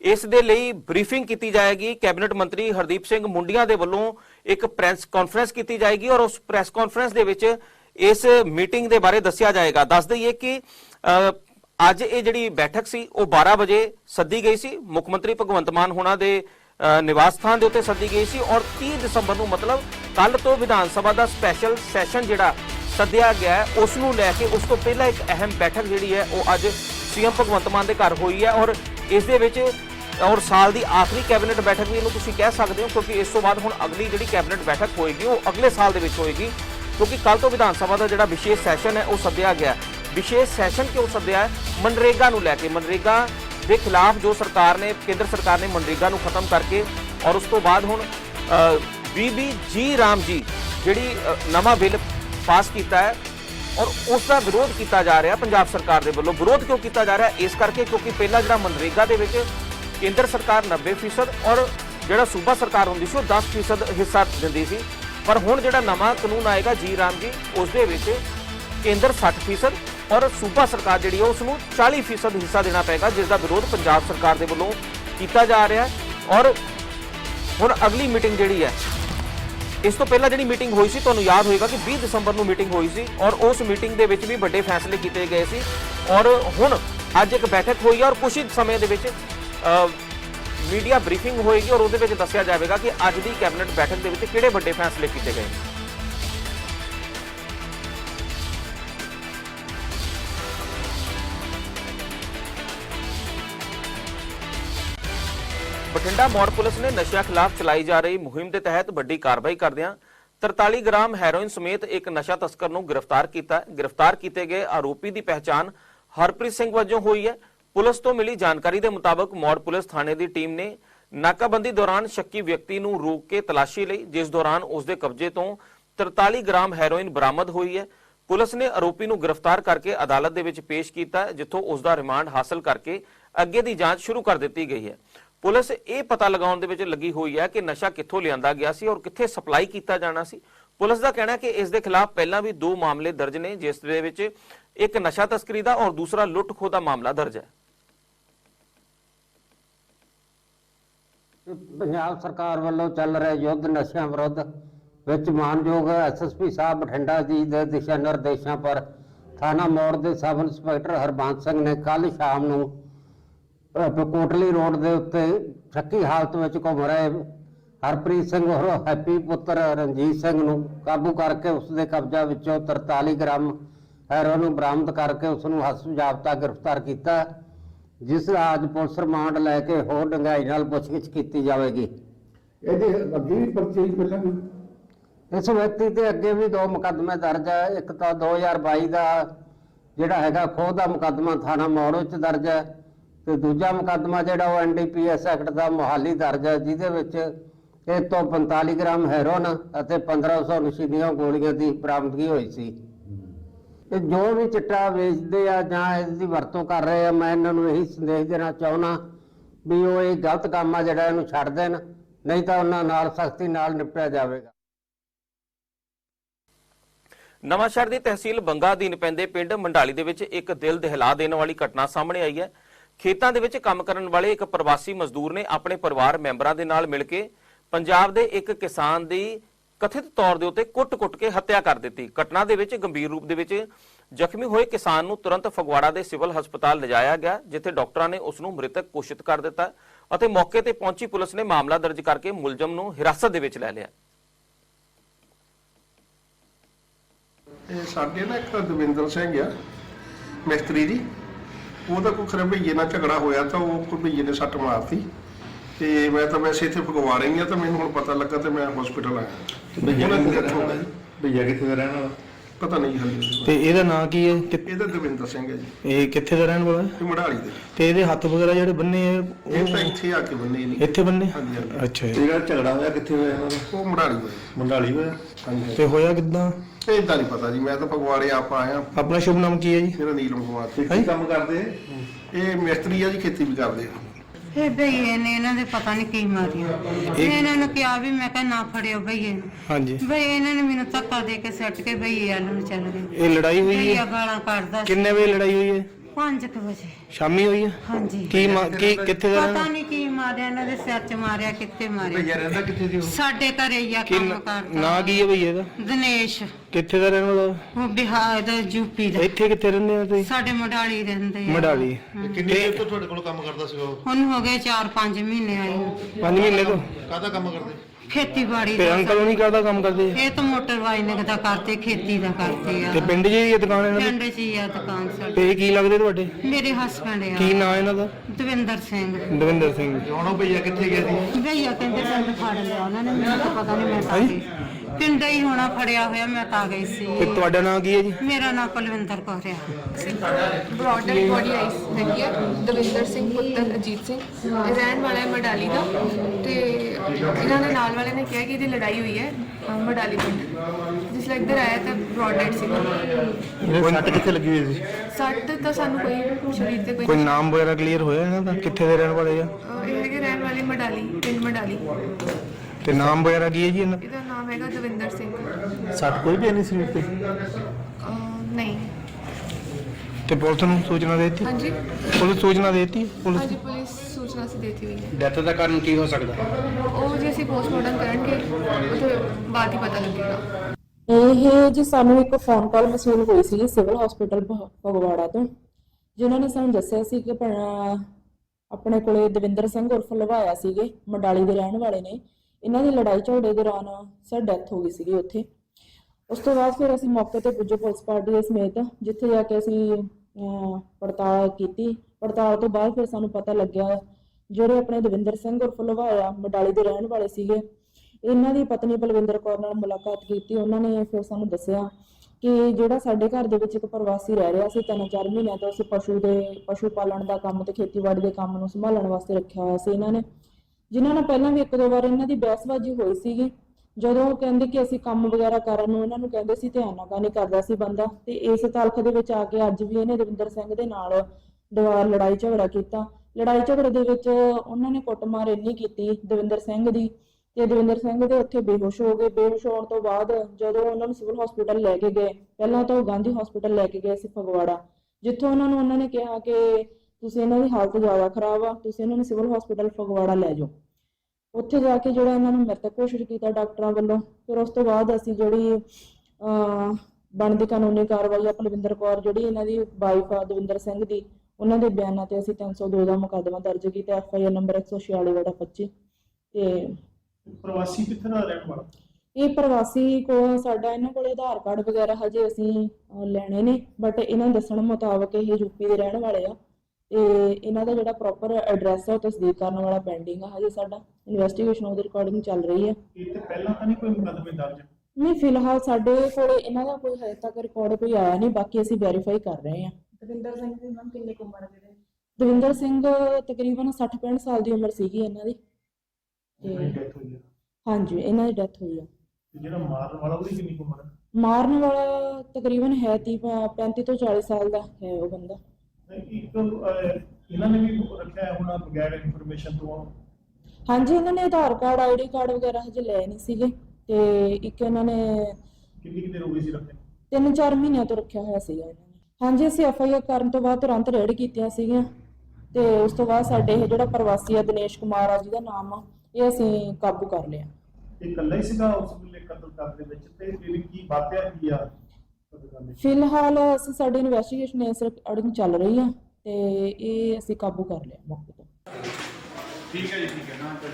ਇਸ ਦੇ ਲਈ ਬਰੀਫਿੰਗ ਕੀਤੀ ਜਾਏਗੀ। ਕੈਬਨਿਟ ਮੰਤਰੀ ਹਰਦੀਪ ਸਿੰਘ ਮੁੰਡੀਆਂ ਦੇ ਵੱਲੋਂ ਇੱਕ ਪ੍ਰੈਸ ਕਾਨਫਰੰਸ ਕੀਤੀ ਜਾਏਗੀ ਔਰ ਉਸ ਪ੍ਰੈਸ ਕਾਨਫਰੰਸ ਦੇ ਵਿੱਚ ਇਸ ਮੀਟਿੰਗ ਦੇ ਬਾਰੇ ਦੱਸਿਆ ਜਾਏਗਾ। ਦੱਸ ਦਈਏ ਕਿ ਅੱਜ ਇਹ ਜਿਹੜੀ ਬੈਠਕ ਸੀ, ਉਹ 12 ਵਜੇ ਸੱਦੀ ਗਈ ਸੀ। ਮੁੱਖ ਮੰਤਰੀ ਭਗਵੰਤ ਮਾਨ ਹੋਣਾ ਦੇ ਨਿਵਾਸ ਸਥਾਨ ਦੇ ਉੱਤੇ ਸੱਦੀ ਗਈ ਸੀ ਔਰ 30 ਦਸੰਬਰ ਨੂੰ ਮਤਲਬ ਕੱਲ ਤੋਂ ਵਿਧਾਨ ਸਭਾ ਦਾ ਸਪੈਸ਼ਲ ਸੈਸ਼ਨ ਜਿਹੜਾ ਸੱਦਿਆ ਗਿਆ ਉਸ ਨੂੰ ਲੈ ਕੇ ਉਸ ਤੋਂ ਪਹਿਲਾਂ ਇੱਕ ਅਹਿਮ ਬੈਠਕ ਜਿਹੜੀ ਹੈ ਉਹ ਅੱਜ ਸੀਐਮ ਭਗਵੰਤ ਮਾਨ ਦੇ ਘਰ ਹੋਈ ਹੈ ਔਰ ਇਸ ਦੇ ਵਿੱਚ ਔਰ ਸਾਲ ਦੀ ਆਖਰੀ ਕੈਬਨਿਟ ਬੈਠਕ ਵੀ ਇਹਨੂੰ ਤੁਸੀਂ ਕਹਿ ਸਕਦੇ ਹੋ ਕਿਉਂਕਿ ਇਸ ਤੋਂ ਬਾਅਦ ਹੁਣ ਅਗਲੀ ਜਿਹੜੀ ਕੈਬਨਿਟ ਬੈਠਕ ਹੋਏਗੀ ਉਹ ਅਗਲੇ ਸਾਲ ਦੇ ਵਿੱਚ ਹੋਏਗੀ ਕਿਉਂਕਿ ਕੱਲ ਤੋਂ ਵਿਧਾਨ ਸਭਾ ਦਾ ਜਿਹੜਾ ਵਿਸ਼ੇਸ਼ ਸੈਸ਼ਨ ਹੈ ਉਹ ਸੱਦਿਆ ਗਿਆ ਵਿਸ਼ੇਸ਼ ਸੈਸ਼ਨ ਕਿਉਂ ਸੱਦਿਆ ਹੈ? ਮਨਰੇਗਾ ਨੂੰ ਲੈ ਕੇ। ਮਨਰੇਗਾ ਦੇ ਖਿਲਾਫ ਜੋ ਸਰਕਾਰ ਨੇ ਕੇਂਦਰ ਸਰਕਾਰ ਨੇ ਮਨਰੇਗਾ ਨੂੰ ਖਤਮ ਕਰਕੇ ਔਰ ਉਸ ਤੋਂ ਬਾਅਦ ਹੁਣ ਅ, ਬੀਬੀ ਜੀ ਰਾਮ ਜੀ ਜਿਹੜੀ ਨਵਾਂ ਬਿੱਲ ਪਾਸ ਕੀਤਾ ਹੈ ਔਰ ਉਸ ਦਾ ਵਿਰੋਧ ਕੀਤਾ ਜਾ ਰਿਹਾ ਪੰਜਾਬ ਸਰਕਾਰ ਦੇ ਵੱਲੋਂ। ਵਿਰੋਧ ਕਿਉਂ ਕੀਤਾ ਜਾ ਰਿਹਾ? ਇਸ ਕਰਕੇ ਕਿਉਂਕਿ ਪਹਿਲਾਂ ਜਿਹੜਾ ਮਨਰੇਗਾ ਦੇ ਵਿੱਚ ਕੇਂਦਰ ਸਰਕਾਰ 90% ਔਰ ਜਿਹੜਾ ਸੂਬਾ ਸਰਕਾਰ ਹੁੰਦੀ ਸੀ ਉਹ 10% ਹਿੱਸਾ ਦਿੰਦੀ ਸੀ। ਪਰ ਹੁਣ ਜਿਹੜਾ ਨਵਾਂ ਕਾਨੂੰਨ ਆਏਗਾ ਜੀ ਰਾਮ ਜੀ, ਉਸ ਦੇ ਵਿੱਚ ਕੇਂਦਰ 60% ਔਰ ਸੂਬਾ ਸਰਕਾਰ ਜਿਹੜੀ ਹੈ ਉਸ ਨੂੰ 40% ਹਿੱਸਾ ਦੇਣਾ ਪਏਗਾ, ਜਿਸ ਦਾ ਵਿਰੋਧ ਪੰਜਾਬ ਸਰਕਾਰ ਦੇ ਵੱਲੋਂ ਕੀਤਾ ਜਾ ਰਿਹਾ ਹੈ। ਔਰ ਹੁਣ ਅਗਲੀ ਮੀਟਿੰਗ ਜਿਹੜੀ ਹੈ ਇਸ ਤੋਂ ਪਹਿਲਾਂ ਜਿਹੜੀ ਮੀਟਿੰਗ ਹੋਈ ਸੀ, ਤੁਹਾਨੂੰ ਯਾਦ ਹੋਏਗਾ ਕਿ 20 ਦਸੰਬਰ ਨੂੰ ਮੀਟਿੰਗ ਹੋਈ ਸੀ ਔਰ ਉਸ ਮੀਟਿੰਗ ਦੇ ਵਿੱਚ ਵੀ ਵੱਡੇ ਫੈਸਲੇ ਕੀਤੇ ਗਏ ਸੀ ਔਰ ਹੁਣ ਅੱਜ ਇੱਕ ਬੈਠਕ ਹੋਈ ਹੈ ਔਰ ਕੁਝ ਹੀ ਸਮੇਂ ਦੇ ਵਿੱਚ ਮੀਡੀਆ ਬਰੀਫਿੰਗ ਹੋਏਗੀ ਔਰ ਉਹਦੇ ਵਿੱਚ ਦੱਸਿਆ ਜਾਵੇਗਾ ਕਿ ਅੱਜ ਦੀ ਕੈਬਨਿਟ ਬੈਠਕ ਦੇ ਵਿੱਚ ਕਿਹੜੇ ਵੱਡੇ ਫੈਸਲੇ ਕੀਤੇ ਗਏ। ਬਠਿੰਡਾ ਮੌੜ ਪੁਲਿਸ ਨੇ ਨਸ਼ਿਆਂ ਖਿਲਾਫ ਚਲਾਈ ਜਾ ਰਹੀ ਮੁਹਿੰਮ ਦੇ ਤਹਿਤ ਵੱਡੀ ਕਾਰਵਾਈ ਕਰਦਿਆਂ 43 ਗ੍ਰਾਮ ਹੈਰੋਇਨ ਸਮੇਤ ਇੱਕ ਨਸ਼ਾ ਤਸਕਰ ਨੂੰ ਗ੍ਰਿਫਤਾਰ ਕੀਤਾ। ਗ੍ਰਿਫਤਾਰ ਕੀਤੇ ਗਏ ਆਰੋਪੀ ਦੀ ਪਹਿਚਾਣ ਹਰਪ੍ਰੀਤ ਸਿੰਘ ਵਜੋਂ ਹੋਈ ਹੈ। ਪੁਲਿਸ ਤੋਂ ਮਿਲੀ ਜਾਣਕਾਰੀ ਦੇ ਮੁਤਾਬਕ ਮੌੜ ਪੁਲਿਸ ਥਾਣੇ ਦੀ ਟੀਮ ਨੇ ਨਾਕਾਬੰਦੀ ਦੌਰਾਨ ਸ਼ੱਕੀ ਵਿਅਕਤੀ ਨੂੰ ਰੋਕ ਕੇ ਤਲਾਸ਼ੀ ਲਈ, ਜਿਸ ਦੌਰਾਨ ਉਸ ਦੇ ਕਬਜ਼ੇ ਤੋਂ 43 ਗ੍ਰਾਮ ਹੈਰੋਇਨ ਬਰਾਮਦ ਹੋਈ ਹੈ। ਪੁਲਿਸ ਨੇ ਆਰੋਪੀ ਨੂੰ ਗ੍ਰਿਫਤਾਰ ਕਰਕੇ ਅਦਾਲਤ ਦੇ ਵਿੱਚ ਪੇਸ਼ ਕੀਤਾ, ਜਿੱਥੋਂ ਉਸ ਦਾ ਰਿਮਾਂਡ ਹਾਸਲ ਕਰਕੇ ਅੱਗੇ ਦੀ ਜਾਂਚ ਸ਼ੁਰੂ ਕਰ ਦਿੱਤੀ ਗਈ ਹੈ। ਪੁਲਿਸ ਇਹ ਪਤਾ ਲਗਾਉਣ ਦੇ ਵਿੱਚ ਲੱਗੀ ਹੋਈ ਹੈ ਕਿ ਨਸ਼ਾ ਕਿੱਥੋਂ ਲਿਆਂਦਾ ਗਿਆ ਸੀ ਔਰ ਕਿੱਥੇ ਸਪਲਾਈ ਕੀਤਾ ਜਾਣਾ ਸੀ। ਪੁਲਿਸ ਦਾ ਕਹਿਣਾ ਹੈ ਕਿ ਇਸ ਦੇ ਖਿਲਾਫ ਪਹਿਲਾਂ ਵੀ ਦੋ ਮਾਮਲੇ ਦਰਜ ਨੇ, ਜਿਸ ਦੇ ਵਿੱਚ ਇੱਕ ਨਸ਼ਾ ਤਸਕਰੀ ਦਾ ਔਰ ਦੂਸਰਾ ਲੁੱਟ ਖੋਹ ਦਾ ਮਾਮਲਾ ਦਰਜ ਹੈ। ਪੰਜਾਬ ਸਰਕਾਰ ਵੱਲੋਂ ਚੱਲ ਰਿਹਾ ਯੁੱਧ ਨਸ਼ਿਆਂ ਵਿਰੁੱਧ ਵਿੱਚ ਮਾਨਯੋਗ ਐਸਐਸਪੀ ਸਾਹਿਬ ਬਠਿੰਡਾ ਜੀ ਦੇ ਦਿਸ਼ਾ ਨਿਰਦੇਸ਼ਾਂ ਪਰ ਥਾਣਾ ਮੋੜ ਦੇ ਸਬ ਇੰਸਪੈਕਟਰ ਹਰਬੰਸ ਸਿੰਘ ਨੇ ਕੱਲ ਸ਼ਾਮ ਨੂੰ ਕੋਟਲੀ ਰੋਡ ਦੇ ਉੱਤੇ ਸ਼ੱਕੀ ਹਾਲਤ ਵਿੱਚ ਘੁੰਮ ਰਹੇ ਹਰਪ੍ਰੀਤ ਸਿੰਘ ਹੋਰ ਹੈਪੀ ਪੁੱਤਰ ਰਣਜੀਤ ਸਿੰਘ ਨੂੰ ਕਾਬੂ ਕਰਕੇ ਉਸ ਦੇ ਕਬਜ਼ਾ ਵਿੱਚੋਂ 43 ਗ੍ਰਾਮ ਹੈਰੋਇਨ ਨੂੰ ਬਰਾਮਦ ਕਰਕੇ ਉਸ ਨੂੰ ਹਸਪ ਜਾਬਤਾ ਗ੍ਰਿਫਤਾਰ ਕੀਤਾ ਜਿਸ ਦਾ ਅੱਜ ਪੁਲਿਸ ਰਿਮਾਂਡ ਲੈ ਕੇ ਹੋਰ ਡੰਗਾਈ ਨਾਲ ਪੁੱਛਗਿੱਛ ਕੀਤੀ ਜਾਵੇਗੀ। ਇਹਦੇ ਅੱਗੇ ਵੀ ਪਰਚੇ ਪਹਿਲਾਂ ਇਸ ਵਿਅਕਤੀ ਤੇ ਅੱਗੇ ਵੀ ਦੋ ਮੁਕੱਦਮੇ ਦਰਜ ਹੈ ਇੱਕ ਤਾਂ 2022 ਦਾ ਜਿਹੜਾ ਹੈਗਾ ਖੋਹ ਦਾ ਮੁਕੱਦਮਾ ਥਾਣਾ ਮੌੜ ਵਿੱਚ ਦਰਜ ਹੈ ਤੇ ਦੂਜਾ ਮੁਕੱਦਮਾ ਜਿਹੜਾ ਉਹ ਐਨਡੀਪੀਐਸ ਐਕਟ ਦਾ ਮੁਹਾਲੀ ਦਰਜ ਹੈ, ਜਿਹਦੇ ਵਿੱਚ ਇਹ ਤੋਂ 45 ਗ੍ਰਾਮ ਹੈਰੋਨ ਅਤੇ 1500 ਨਸ਼ੀਲੀਆਂ ਗੋਲੀਆਂ ਦੀ ਬਰਾਮਦਗੀ ਹੋਈ ਸੀ। ਤੇ ਜੋ ਵੀ ਚਿੱਟਾ ਵੇਚਦੇ ਆ ਜਾਂ ਇਸ ਦੀ ਵਰਤੋਂ ਕਰ ਰਹੇ ਆ, ਮੈਂ ਇਹਨਾਂ ਨੂੰ ਇਹੀ ਸੰਦੇਸ਼ ਦੇਣਾ ਚਾਹੁੰਦਾ ਵੀ ਉਹ ਇਹ ਗਲਤ ਕੰਮ ਆ, ਜਿਹੜਾ ਇਹਨੂੰ ਛੱਡ ਦੇਣ, ਨਹੀਂ ਤਾਂ ਉਹਨਾਂ ਨਾਲ ਸਖਤੀ ਨਾਲ ਨਿਪਟਿਆ ਜਾਵੇਗਾ। ਨਵਾਂਸ਼ਹਿਰ ਦੀ ਤਹਿਸੀਲ ਬੰਗਾ ਅਧੀਨ ਪੈਂਦੇ ਪਿੰਡ ਮੰਡਾਲੀ ਦੇ ਵਿੱਚ ਇੱਕ ਦਿਲ ਦਹਿਲਾ ਦੇਣ ਵਾਲੀ ਘਟਨਾ ਸਾਹਮਣੇ ਆਈ ਹੈ। ਖੇਤਾਂ ਦੇ ਵਿੱਚ ਕੰਮ ਕਰਨ ਵਾਲੇ ਇੱਕ ਪ੍ਰਵਾਸੀ ਮਜ਼ਦੂਰ ਨੇ ਆਪਣੇ ਪਰਿਵਾਰ ਮੈਂਬਰਾਂ ਦੇ ਨਾਲ ਮਿਲ ਕੇ ਪੰਜਾਬ ਦੇ ਇੱਕ ਕਿਸਾਨ ਦੀ ਕਥਿਤ ਤੌਰ ਦੇ ਉੱਤੇ ਕੁੱਟ-ਕੁੱਟ ਕੇ ਹੱਤਿਆ ਕਰ ਦਿੱਤੀ। ਘਟਨਾ ਦੇ ਵਿੱਚ ਗੰਭੀਰ ਰੂਪ ਦੇ ਵਿੱਚ ਜ਼ਖਮੀ ਹੋਏ ਕਿਸਾਨ ਨੂੰ ਤੁਰੰਤ ਫਗਵਾੜਾ ਦੇ ਸਿਵਲ ਹਸਪਤਾਲ ਲਿਜਾਇਆ ਗਿਆ, ਜਿੱਥੇ ਡਾਕਟਰਾਂ ਨੇ ਉਸ ਨੂੰ ਮ੍ਰਿਤਕ ਘੋਸ਼ਿਤ ਕਰ ਦਿੱਤਾ ਅਤੇ ਮੌਕੇ ਤੇ ਪਹੁੰਚੀ ਪੁਲਿਸ ਨੇ ਮਾਮਲਾ ਦਰਜ ਕਰਕੇ ਮੁਲਜ਼ਮ ਨੂੰ ਹਿਰਾਸਤ ਦੇ ਵਿੱਚ ਲੈ ਲਿਆ। ਇਹ ਸਾਡੇ ਨਾ ਇੱਕ ਦਵਿੰਦਰ ਸਿੰਘ ਆ, ਮਿਸਤਰੀ ਜੀ। ਉਹਦਾ ਕੋਈ ਖਰੇ ਭਈਏ ਨਾਲ ਝਗੜਾ ਹੋਇਆ ਤਾਂ ਉਹ ਕੋਈ ਭਈਏ ਨੇ ਸੱਟ ਮਾਰਤੀ। ਤੇ ਮੈਂ ਤਾਂ ਵੈਸੇ ਇੱਥੇ ਫਗਵਾੜੇ ਹੀ ਆ ਤਾਂ ਮੈਨੂੰ ਹੁਣ ਪਤਾ ਲੱਗਾ ਤੇ ਮੈਂ ਹਸਪੀਟਲ ਆਇਆ। ਭਈਆ ਉਹਨਾਂ ਦੀ ਕਿੱਥੇ death ਹੋ ਗਈ ਭਈਆ ਕਿੱਥੇ ਦਾ ਰਹਿਣ ਵਾਲਾ? ਪਤਾ ਨਹੀਂ ਹਲੇ ਤੇ ਇਹਦਾ ਨਾਂ ਕੀ ਹੈ? ਕਿ- ਇਹਦਾ ਦਵਿੰਦਰ ਸਿੰਘ ਹੈ ਜੀ। ਇਹ ਕਿੱਥੇ ਦਾ ਰਹਿਣ ਵਾਲਾ ਹੈ? ਇਹ ਮੜਾਲੀ ਦੇ। ਤੇ ਇਹਦੇ ਹੱਥ ਵਗੈਰਾ ਜਿਹੜੇ ਬੰਨੇ ਆ ਇਹ ਤਾਂ ਉਹ ਇੱਥੇ ਆ ਕੇ ਬੰਨੇ ਨਹੀਂ ਇੱਥੇ ਬੰਨੇ? ਹਾਂਜੀ, ਹਾਂਜੀ। ਅੱਛਾ ਜੀ। ਜਿਹੜਾ ਝਗੜਾ ਹੋਇਆ ਕਿੱਥੇ ਹੋਇਆ ਇਹਨਾਂ ਦਾ? ਉਹ ਮੜਾਲੀ ਹੋਏ ਮੰਡਾਲੀ ਹੋਇਆ? ਹਾਂਜੀ। ਤੇ ਹੋਇਆ ਕਿਦਾਂ? ਇਦਾਂ ਨਹੀਂ ਪਤਾ ਜੀ ਮੈਂ ਤਾਂ ਫਗਵਾੜੇ ਆਪ ਆਇਆ। ਆਪਣਾ ਸ਼ੁਭ ਨਾਮ ਕੀ ਹੈ ਜੀ? ਮੇਰਾ ਨੀਲਮ ਕੁਮਾਰ। ਕੀ ਕੰਮ ਕਰਦੇ ਇਹ ਮਿਸਤਰੀ ਆ ਜੀ ਖੇਤੀ ਵੀ ਕਰਦੇ ਆ। ਇਹ ਭਈਏ ਨੇ ਇਹਨਾਂ ਦੇ ਪਤਾ ਨਹੀਂ ਕੀ ਮਾਰੀਆਂ। ਮੈਂ ਇਹਨਾਂ ਨੂੰ ਕਿਹਾ ਵੀ ਮੈਂ ਕਿਹਾ ਨਾ ਫੜਿਓ ਭਈਏ ਨੂੰ ਹਾਂਜੀ। ਭਈ ਇਹਨਾਂ ਨੇ ਮੈਨੂੰ ਧੱਕਾ ਦੇ ਕੇ ਸੱਟ ਕੇ ਭਈਏ ਵੱਲ ਨੂੰ ਚੱਲ ਗਏ। ਇਹ ਲੜਾਈ ਹੋਈ ਭਈਆ ਹੈ? ਗਾਲਾਂ ਕੱਢਦਾ ਸੀ। ਕਿੰਨੇ ਵਜੇ ਲੜਾਈ ਹੋਈ ਹੈ? 5 ਵਜੇ। ਸ਼ਾਮੀ ਹੋਈ ਹੈ ਹਾਂਜੀ। ਕੀ ਮਾ- ਕੀ ਕਿੱਥੇ ਦਾ ਪਤਾ ਰਹਿਣ ਨਹੀਂ ਕੀ ਮਾਰਿਆ ਇਹਨਾਂ ਦੇ ਸਿਰ 'ਚ ਮਾਰਿਆ ਕਿੱਥੇ ਮਾਰਿਆ। ਰਹਿੰਦਾ ਕਿੱਥੇ ਦੀ ਸਾਡੇ ਘਰੇ ਹੀ ਆ ਕੀ ਕੰਮ ਨਾਂ ਕਰਦਾ ਕੀ ਹੈ ਭਈਏ ਦਾ? ਦਿਨੇਸ਼। ਕਿੱਥੇ ਦਾ ਰਹਿਣ ਵਾਲਾ? ਉਹ ਬਿਹਾਰ ਦਾ ਯੂਪੀ ਦਾ। ਇੱਥੇ ਕਿੱਥੇ ਰਹਿੰਦੇ ਆ ਤੁਸੀਂ? ਸਾਡੇ ਮਡਾਲੀ ਰਹਿੰਦੇ ਆ। ਮੜਾਲੀ ਕਿੰਨੀ ਦੇਰ ਤੋਂ ਤੁਹਾਡੇ ਕੋਲ ਕੰਮ ਕਰਦਾ ਸੀਗਾ ਉਹ? ਹੁਣ ਹੋ ਗਏ 4-5 ਮਹੀਨੇ ਆਏ। ਨੂੰ 5 ਮਹੀਨੇ ਤੋਂ? ਕਾਹਦਾ ਕੰਮ ਕਰਦੇ? ਖੇਤੀਬਾੜੀ ਤੇ ਦਾ ਅੰਕਲ ਉਹ ਨਹੀਂ ਕਰਦਾ ਕੰਮ ਕਰਦੇ ਇਹ ਤਾਂ ਮੋਟਰ ਵਾਈਨਿੰਗ ਦਾ ਕਰਦੇ ਖੇਤੀ ਦਾ ਕਰਦੇ ਆ। ਤੇ ਪਿੰਡ 'ਚ ਹੀ ਇਹ ਦੁਕਾਨ ਇਹਨਾਂ ਦੀ? ਪਿੰਡ 'ਚ ਹੀ ਆ ਦੁਕਾਨ ਸਾਡੀ। ਤੇ ਇਹ ਕੀ ਲੱਗਦੇ ਤੁਹਾਡੇ? ਮੇਰੇ ਹਸਬੰਡ ਕੀ ਆ ਨਾਂ ਇਹਨਾਂ ਦਾ? ਦਵਿੰਦਰ ਸਿੰਘ। ਦਵਿੰਦਰ ਸਿੰਘ। ਹੁਣ ਉਹ ਭਈਆ ਕਿੱਥੇ ਗਿਆ ਸੀ? ਭਈਆ ਕਹਿੰਦੇ ਸਾਨੂੰ ਫੜ ਲਿਆ। ਉਹਨਾਂ ਨੇ ਮੈਨੂੰ ਤਾਂ ਪਤਾ ਨਹੀਂ ਮੈਂ ਤਾਂ ਪਿੰਡ ਹੀ ਹੋਣਾ ਫੜਿਆ ਹੋਇਆ ਮੈਂ ਤਾਂ ਗਈ ਸੀ। ਤੇ ਤੁਹਾਡਾ ਨਾਂ ਕੀ ਹੈ ਜੀ? ਮੇਰਾ ਨਾਮ ਕੁਲਵਿੰਦਰ ਕੌਰ ਆ। ਬ੍ਰੌਡਰ ਬੋਡੀ ਆਈਸ ਹੈਗੀ ਆ ਦਵਿੰਦਰ ਸਿੰਘ ਪੁੱਤਰ ਅਜੀਤ ਸਿੰਘ। ਇਹ ਰਹਿਣ ਵਾਲਾ ਹੈ ਮਡਾਲੀ ਦਾ। ਤੇ ਇਹਨਾਂ ਦੇ ਨਾਲ ਵਾਲੇ ਨੇ ਕਿਹਾ ਕਿ ਇਹਦੀ ਲੜਾਈ ਹੋਈ ਹੈ ਅ, ਮਡਾਲੀ ਪਿੰਡ। ਜਿਸ ਲਈ ਇੱਧਰ ਆਇਆ ਤਾਂ ਬ੍ਰੌਡਡ ਸੀ ਕੋਈ ਸੱਟ ਕਿੱਥੇ ਲੱਗੀ ਹੋਈ ਸੀ? ਸੱਟ ਤਾਂ ਸਾਨੂੰ ਕੋਈ ਸ਼ਰੀਰ ਤੇ ਕੋਈ ਕੋਈ ਨਾਮ ਵਗੈਰਾ ਕਲੀਅਰ ਹੋਇਆ ਇਹਨਾਂ ਦਾ? ਕਿੱਥੇ ਦੇ ਰਹਿਣ ਵਾਲੇ ਆ? ਅ, ਇਹ ਹੈਗੇ ਰਹਿਣ ਵਾਲੇ ਮਡਾਲੀ ਪਿੰਡ ਮਡਾਲੀ। ਤੇ ਨਾਮ ਵਗੈਰਾ ਕੀ ਹੈ ਜੀ ਇਹਨਾਂ ਇਹਦਾ ਨਾਮ ਹੈਗਾ ਦਵਿੰਦਰ ਸਿੰਘ। ਸੱਟ ਕੋਈ ਵੀ ਨਹੀਂ ਸਰੀਰ ਤੇ? ਨਹੀਂ। ਤੇ ਪੁਲਿਸ ਨੂੰ ਸੂਚਨਾ ਦੇ ਦਿੱਤੀ? ਹਾਂਜੀ। ਪੁਲਿਸ ਸੂਚਨਾ ਦੇ ਦਿੱਤੀ? ਪੁਲਿਸ ਹਾਂਜੀ ਪੁਲਿਸ ਸੂਚਨਾ ਸੀ ਦੇਤੀ ਹੋਈ ਹੈ। ਡੈਥ ਦਾ ਕਾਰਨ ਕੀ ਹੋ ਸਕਦਾ? ਉਹ ਜੇ ਅਸੀਂ ਪੋਸਟਮਾਰਟਮ ਕਰਨਗੇ ਉਹਦੇ ਬਾਅਦ ਹੀ ਪਤਾ ਲੱਗੇਗਾ। ਇਹ ਜੀ ਸਾਨੂੰ ਇੱਕ ਫੋਨ ਕਾਲ ਮਸੂਲ ਹੋਈ ਸੀ ਸਿਵਲ ਹਸਪੀਟਲ ਫਗਵਾੜਾ ਤੋਂ ਜਿਨ੍ਹਾਂ ਨੇ ਸਾਨੂੰ ਦੱਸਿਆ ਸੀ ਕਿ ਭੈਣਾ ਆਪਣੇ ਕੋਲੇ ਦਵਿੰਦਰ ਸਿੰਘ ਉਰਫ ਲਵਾਇਆ ਸੀਗੇ ਮੰਡਾਲੀ ਦੇ ਰਹਿਣ ਵਾਲੇ ਨੇ। ਇਹਨਾਂ ਦੀ ਲੜਾਈ ਝਗੜੇ ਦੌਰਾਨ ਸਰ ਡੈਥ ਹੋ ਗਈ ਸੀਗੀ ਉੱਥੇ। ਉਸ ਤੋਂ ਬਾਅਦ ਫਿਰ ਅਸੀਂ ਮੌਕੇ ਤੇ ਪੁੱਜੇ ਪੁਲਿਸ ਪਾਰਟੀ ਦੇ ਸਮੇਤ, ਜਿੱਥੇ ਜਾ ਕੇ ਅਸੀਂ ਪੜਤਾਲ ਕੀਤੀ। ਪੜਤਾਲ ਤੋਂ ਬਾਅਦ ਫਿਰ ਸਾਨੂੰ ਪਤਾ ਲੱਗਿਆ ਜਿਹੜੇ ਆਪਣੇ ਦਵਿੰਦਰ ਸਿੰਘ ਉਰਫ ਲਵਾਇਆ ਮਡਾਲੀ ਦੇ ਰਹਿਣ ਵਾਲੇ ਸੀਗੇ, ਇਹਨਾਂ ਦੀ ਪਤਨੀ ਬਲਵਿੰਦਰ ਕੌਰ ਨਾਲ ਮੁਲਾਕਾਤ ਕੀਤੀ। ਉਹਨਾਂ ਨੇ ਫਿਰ ਸਾਨੂੰ ਦੱਸਿਆ ਕਿ ਜਿਹੜਾ ਸਾਡੇ ਘਰ ਦੇ ਵਿੱਚ ਇੱਕ ਪ੍ਰਵਾਸੀ ਰਹਿ ਰਿਹਾ ਸੀ, ਤਿੰਨ ਚਾਰ ਮਹੀਨਿਆਂ ਤੋਂ ਅਸੀਂ ਪਸ਼ੂ ਦੇ, ਪਸ਼ੂ ਪਾਲਣ ਦਾ ਕੰਮ ਤੇ ਖੇਤੀਬਾੜੀ ਦੇ ਕੰਮ ਨੂੰ ਸੰਭਾਲਣ ਵਾਸਤੇ ਰੱਖਿਆ ਹੋਇਆ ਸੀ ਇਹਨਾਂ ਨੇ। ਜਿਨ੍ਹਾਂ ਨਾਲ ਪਹਿਲਾਂ ਵੀ ਇੱਕ ਦੋ ਵਾਰ ਇਹਨਾਂ ਦੀ ਬਹਿਸਬਾਜ਼ੀ ਹੋਈ ਸੀਗੀ, ਜਦੋਂ ਉਹ ਕਹਿੰਦੇ ਕਿ ਅਸੀਂ ਕੰਮ ਵਗੈਰਾ ਕਰਨ ਨੂੰ ਇਹਨਾਂ ਨੂੰ ਕਹਿੰਦੇ ਸੀ ਧਿਆਨ ਨਾਲ ਨਹੀਂ ਕਰਦਾ ਸੀ ਬੰਦਾ, ਤੇ ਇਸ ਤਲਖ ਦੇ ਵਿੱਚ ਆ ਕੇ ਅੱਜ ਵੀ ਇਹਨੇ ਦਵਿੰਦਰ ਸਿੰਘ ਦੇ ਨਾਲ ਦੁਬਾਰਾ ਲੜਾਈ ਝਗੜਾ ਕੀਤਾ। ਲੜਾਈ ਝਗੜੇ ਦੇ ਵਿੱਚ ਉਹਨਾਂ ਨੇ ਕੁੱਟਮਾਰ ਇੰਨੀ ਕੀਤੀ ਦਵਿੰਦਰ ਸਿੰਘ ਦੀ, ਤੇ ਦਵਿੰਦਰ ਸਿੰਘ ਦੇ ਉੱਥੇ ਬੇਹੋਸ਼ ਹੋ ਗਏ। ਬੇਹੋਸ਼ ਹੋਣ ਤੋਂ ਬਾਅਦ ਜਦੋਂ ਉਹਨਾਂ ਨੂੰ ਸਿਵਲ ਹਸਪੀਟਲ ਲੈ ਕੇ ਗਏ, ਪਹਿਲਾਂ ਤਾਂ ਉਹ ਗਾਂਧੀ ਹਸਪੀਟਲ ਲੈ ਕੇ ਗਏ ਸੀ ਫਗਵਾੜਾ, ਜਿੱਥੋਂ ਉਹਨਾਂ ਨੂੰ ਉਹਨਾਂ ਨੇ ਕਿਹਾ ਕਿ ਤੁਸੀਂ ਇਹਨਾਂ ਦੀ ਹਾਲਤ ਜ਼ਿਆਦਾ ਖਰਾਬ ਆ ਤੁਸੀਂ ਇਹਨਾਂ ਨੂੰ ਸਿਵਲ ਹਸਪੀਟਲ ਫਗਵਾੜਾ ਲੈ ਜਾਓ। ਉੱਥੇ ਜਾ ਕੇ ਜਿਹੜਾ ਇਹਨਾਂ ਨੂੰ ਮ੍ਰਿਤਕ ਘੋਸ਼ਿਤ ਕੀਤਾ ਡਾਕਟਰਾਂ ਵੱਲੋਂ ਫਿਰ ਉਸ ਤੋਂ ਬਾਅਦ ਅਸੀਂ ਜਿਹੜੀ ਬਣਦੀ ਕਾਨੂੰਨੀ ਕਾਰਵਾਈ ਆ ਪਲਵਿੰਦਰ ਕੌਰ ਜਿਹੜੀ ਇਹਨਾਂ ਦੀ ਵਾਈਫ ਆ ਦਵਿੰਦਰ ਸਿੰਘ ਦੀ ਉਹਨਾਂ ਦੇ ਬਿਆਨਾਂ ਤੇ ਅਸੀਂ 302 ਦਾ ਮੁਕੱਦਮਾ ਦਰਜ ਕੀਤਾ ਐਫ ਆਈ ਆਰ ਨੰਬਰ 146 ਵਟਾ 25 ਤੇ ਪ੍ਰਵਾਸੀ ਕਿੱਥੇ ਦਾ ਰਹਿਣ ਵਾਲਾ? ਇਹ ਪ੍ਰਵਾਸੀ ਕੋ ਸਾਡਾ ਇਹਨਾਂ ਕੋਲੇ ਆਧਾਰ ਕਾਰਡ ਵਗੈਰਾ ਹਜੇ ਅਸੀਂ ਲੈਣੇ ਨੇ ਬਟ ਇਹਨਾਂ ਦੱਸਣ ਮੁਤਾਬਕ ਇਹ ਯੂਪੀ ਦੇ ਰਹਿਣ ਵਾਲੇ ਆ। ਇਹਨਾਂ ਦਾ ਜਿਹੜਾ ਪ੍ਰੋਪਰ ਐਡਰੈਸ ਆ ਉਹ ਤਸਦੀਕ ਕਰਨ ਵਾਲਾ ਪੈਂਡਿੰਗ ਆ ਹਜੇ ਸਾਡਾ ਇਨਵੈਸਟੀਗੇਸ਼ਨ ਉਹਦੇ ਰਿਕਾਰਡਿੰਗ ਚੱਲ ਰਹੀ ਹੈ। ਇਹ ਤੇ ਪਹਿਲਾਂ ਤਾਂ ਨਹੀਂ ਕੋਈ ਮੁਕੱਦਮੇ ਦਰਜ? ਨਹੀਂ ਫਿਲਹਾਲ ਸਾਡੇ ਕੋਲੇ ਇਹਨਾਂ ਦਾ ਕੋਈ ਹਜੇ ਤੱਕ ਰਿਕਾਰਡ ਕੋਈ ਆਇਆ ਨਹੀਂ ਬਾਕੀ ਅਸੀਂ ਵੈਰੀਫਾਈ ਕਰ ਰਹੇ ਹਾਂ। ਦਵਿੰਦਰ ਸਿੰਘ ਦੀ ਨਾਮ ਕਿੰਨੀ ਕੁ ਉਮਰ ਹੈ ਜਿਹੜੇ ਦਵਿੰਦਰ ਸਿੰਘ ਤਕਰੀਬਨ 60 65 ਸਾਲ ਦੀ ਉਮਰ ਸੀਗੀ ਇਹਨਾਂ ਦੀ। ਤੇ ਹੈ ਹਾਂਜੀ ਇਹਨਾਂ ਦੀ ਡੈਥ ਹੋਈ ਆ। ਜਿਹੜਾ ਮਾਰਨ ਵਾਲਾ ਉਹਦੀ ਕਿੰਨੀ ਕੁ ਉਮਰ ਹੈ? ਮਾਰਨ ਵਾਲਾ ਤਕਰੀਬਨ ਹੈ 30 35 ਤੋਂ 40 ਸਾਲ ਦਾ ਹੈ ਉਹ ਬੰਦਾ। ਇੱਕ ਅਹ, ਇਹਨਾਂ ਨੇ ਵੀ ਰੱਖਿਆ ਹੈ ਹੁਣ ਬਗੈਰ ਇਨਫੋਰਮੇਸ਼ਨ ਤੋਂ। ਹਾਂਜੀ ਇਹਨਾਂ ਨੇ ਆਧਾਰ ਕਾਰਡ ਆਈਡੀ ਕਾਰਡ ਵਗੈਰਾ ਹਜੇ ਲਏ ਨਹੀਂ ਸੀਗੇ। ਤੇ ਇੱਕ ਇਹਨਾਂ ਨੇ ਕਿੰਨੀ ਕਿਤੇ ਹੋ ਗਈ ਸੀ ਰੱਖੇ? ਤਿੰਨ ਚਾਰ ਮਹੀਨਿਆਂ ਤੋਂ ਰੱਖਿਆ ਹੋਇਆ ਸੀਗਾ ਇਹਨਾਂ ਨੇ। ਹਾਂਜੀ ਅਸੀਂ ਐਫ ਆਈ ਆਰ ਕਰਨ ਤੋਂ ਬਾਅਦ ਤੁਰੰਤ ਰੇਡ ਕੀਤੀਆਂ ਸੀਗੀਆਂ। ਤੇ ਉਸ ਤੋਂ ਬਾਅਦ ਸਾਡੇ ਇਹ ਜਿਹੜਾ ਪ੍ਰਵਾਸੀ ਆ ਦਿਨੇਸ਼ ਕੁਮਾਰ ਆ ਜਿਹਦਾ ਨਾਮ ਆ ਇਹ ਅਸੀਂ ਕਾਬੂ ਕਰ ਲਿਆ। ਇਹ ਇਕੱਲਾ ਹੀ ਸੀਗਾ ਉਸ ਵੇਲੇ ਕਤਲ ਕਰਨ ਦੇ ਵਿੱਚ? ਤੇ ਫਿਰ ਕੀ ਵਾਕਿਆ ਕੀ ਆ? ਫਿਲਹਾਲ ਅਸੀਂ ਸਾਡੀ ਇਨਵੈਸਟੀਗੇਸ਼ਨ ਇਸ ਅਕੋਰਡਿੰਗ ਚੱਲ ਰਹੀ ਆ ਤੇ ਇਹ ਅਸੀਂ ਕਾਬੂ ਕਰ ਲਿਆ ਮੌਕੇ ਤੋਂ। ਠੀਕ ਹੈ ਜੀ, ਠੀਕ ਹੈ। ਨਾ ਕੋਈ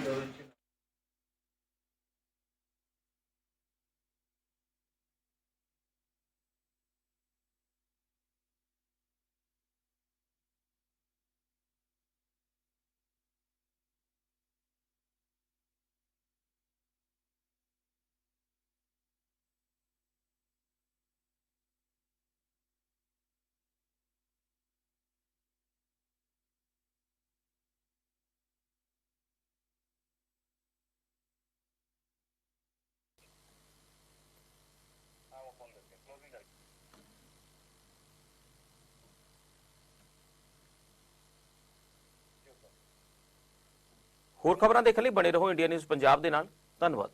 ਹੋਰ ਖਬਰਾਂ ਦੇਖਣ ਲਈ ਬਣੇ ਰਹੋ ਇੰਡੀਆ ਨਿਊਜ਼ ਪੰਜਾਬ ਦੇ ਨਾਲ। ਧੰਨਵਾਦ।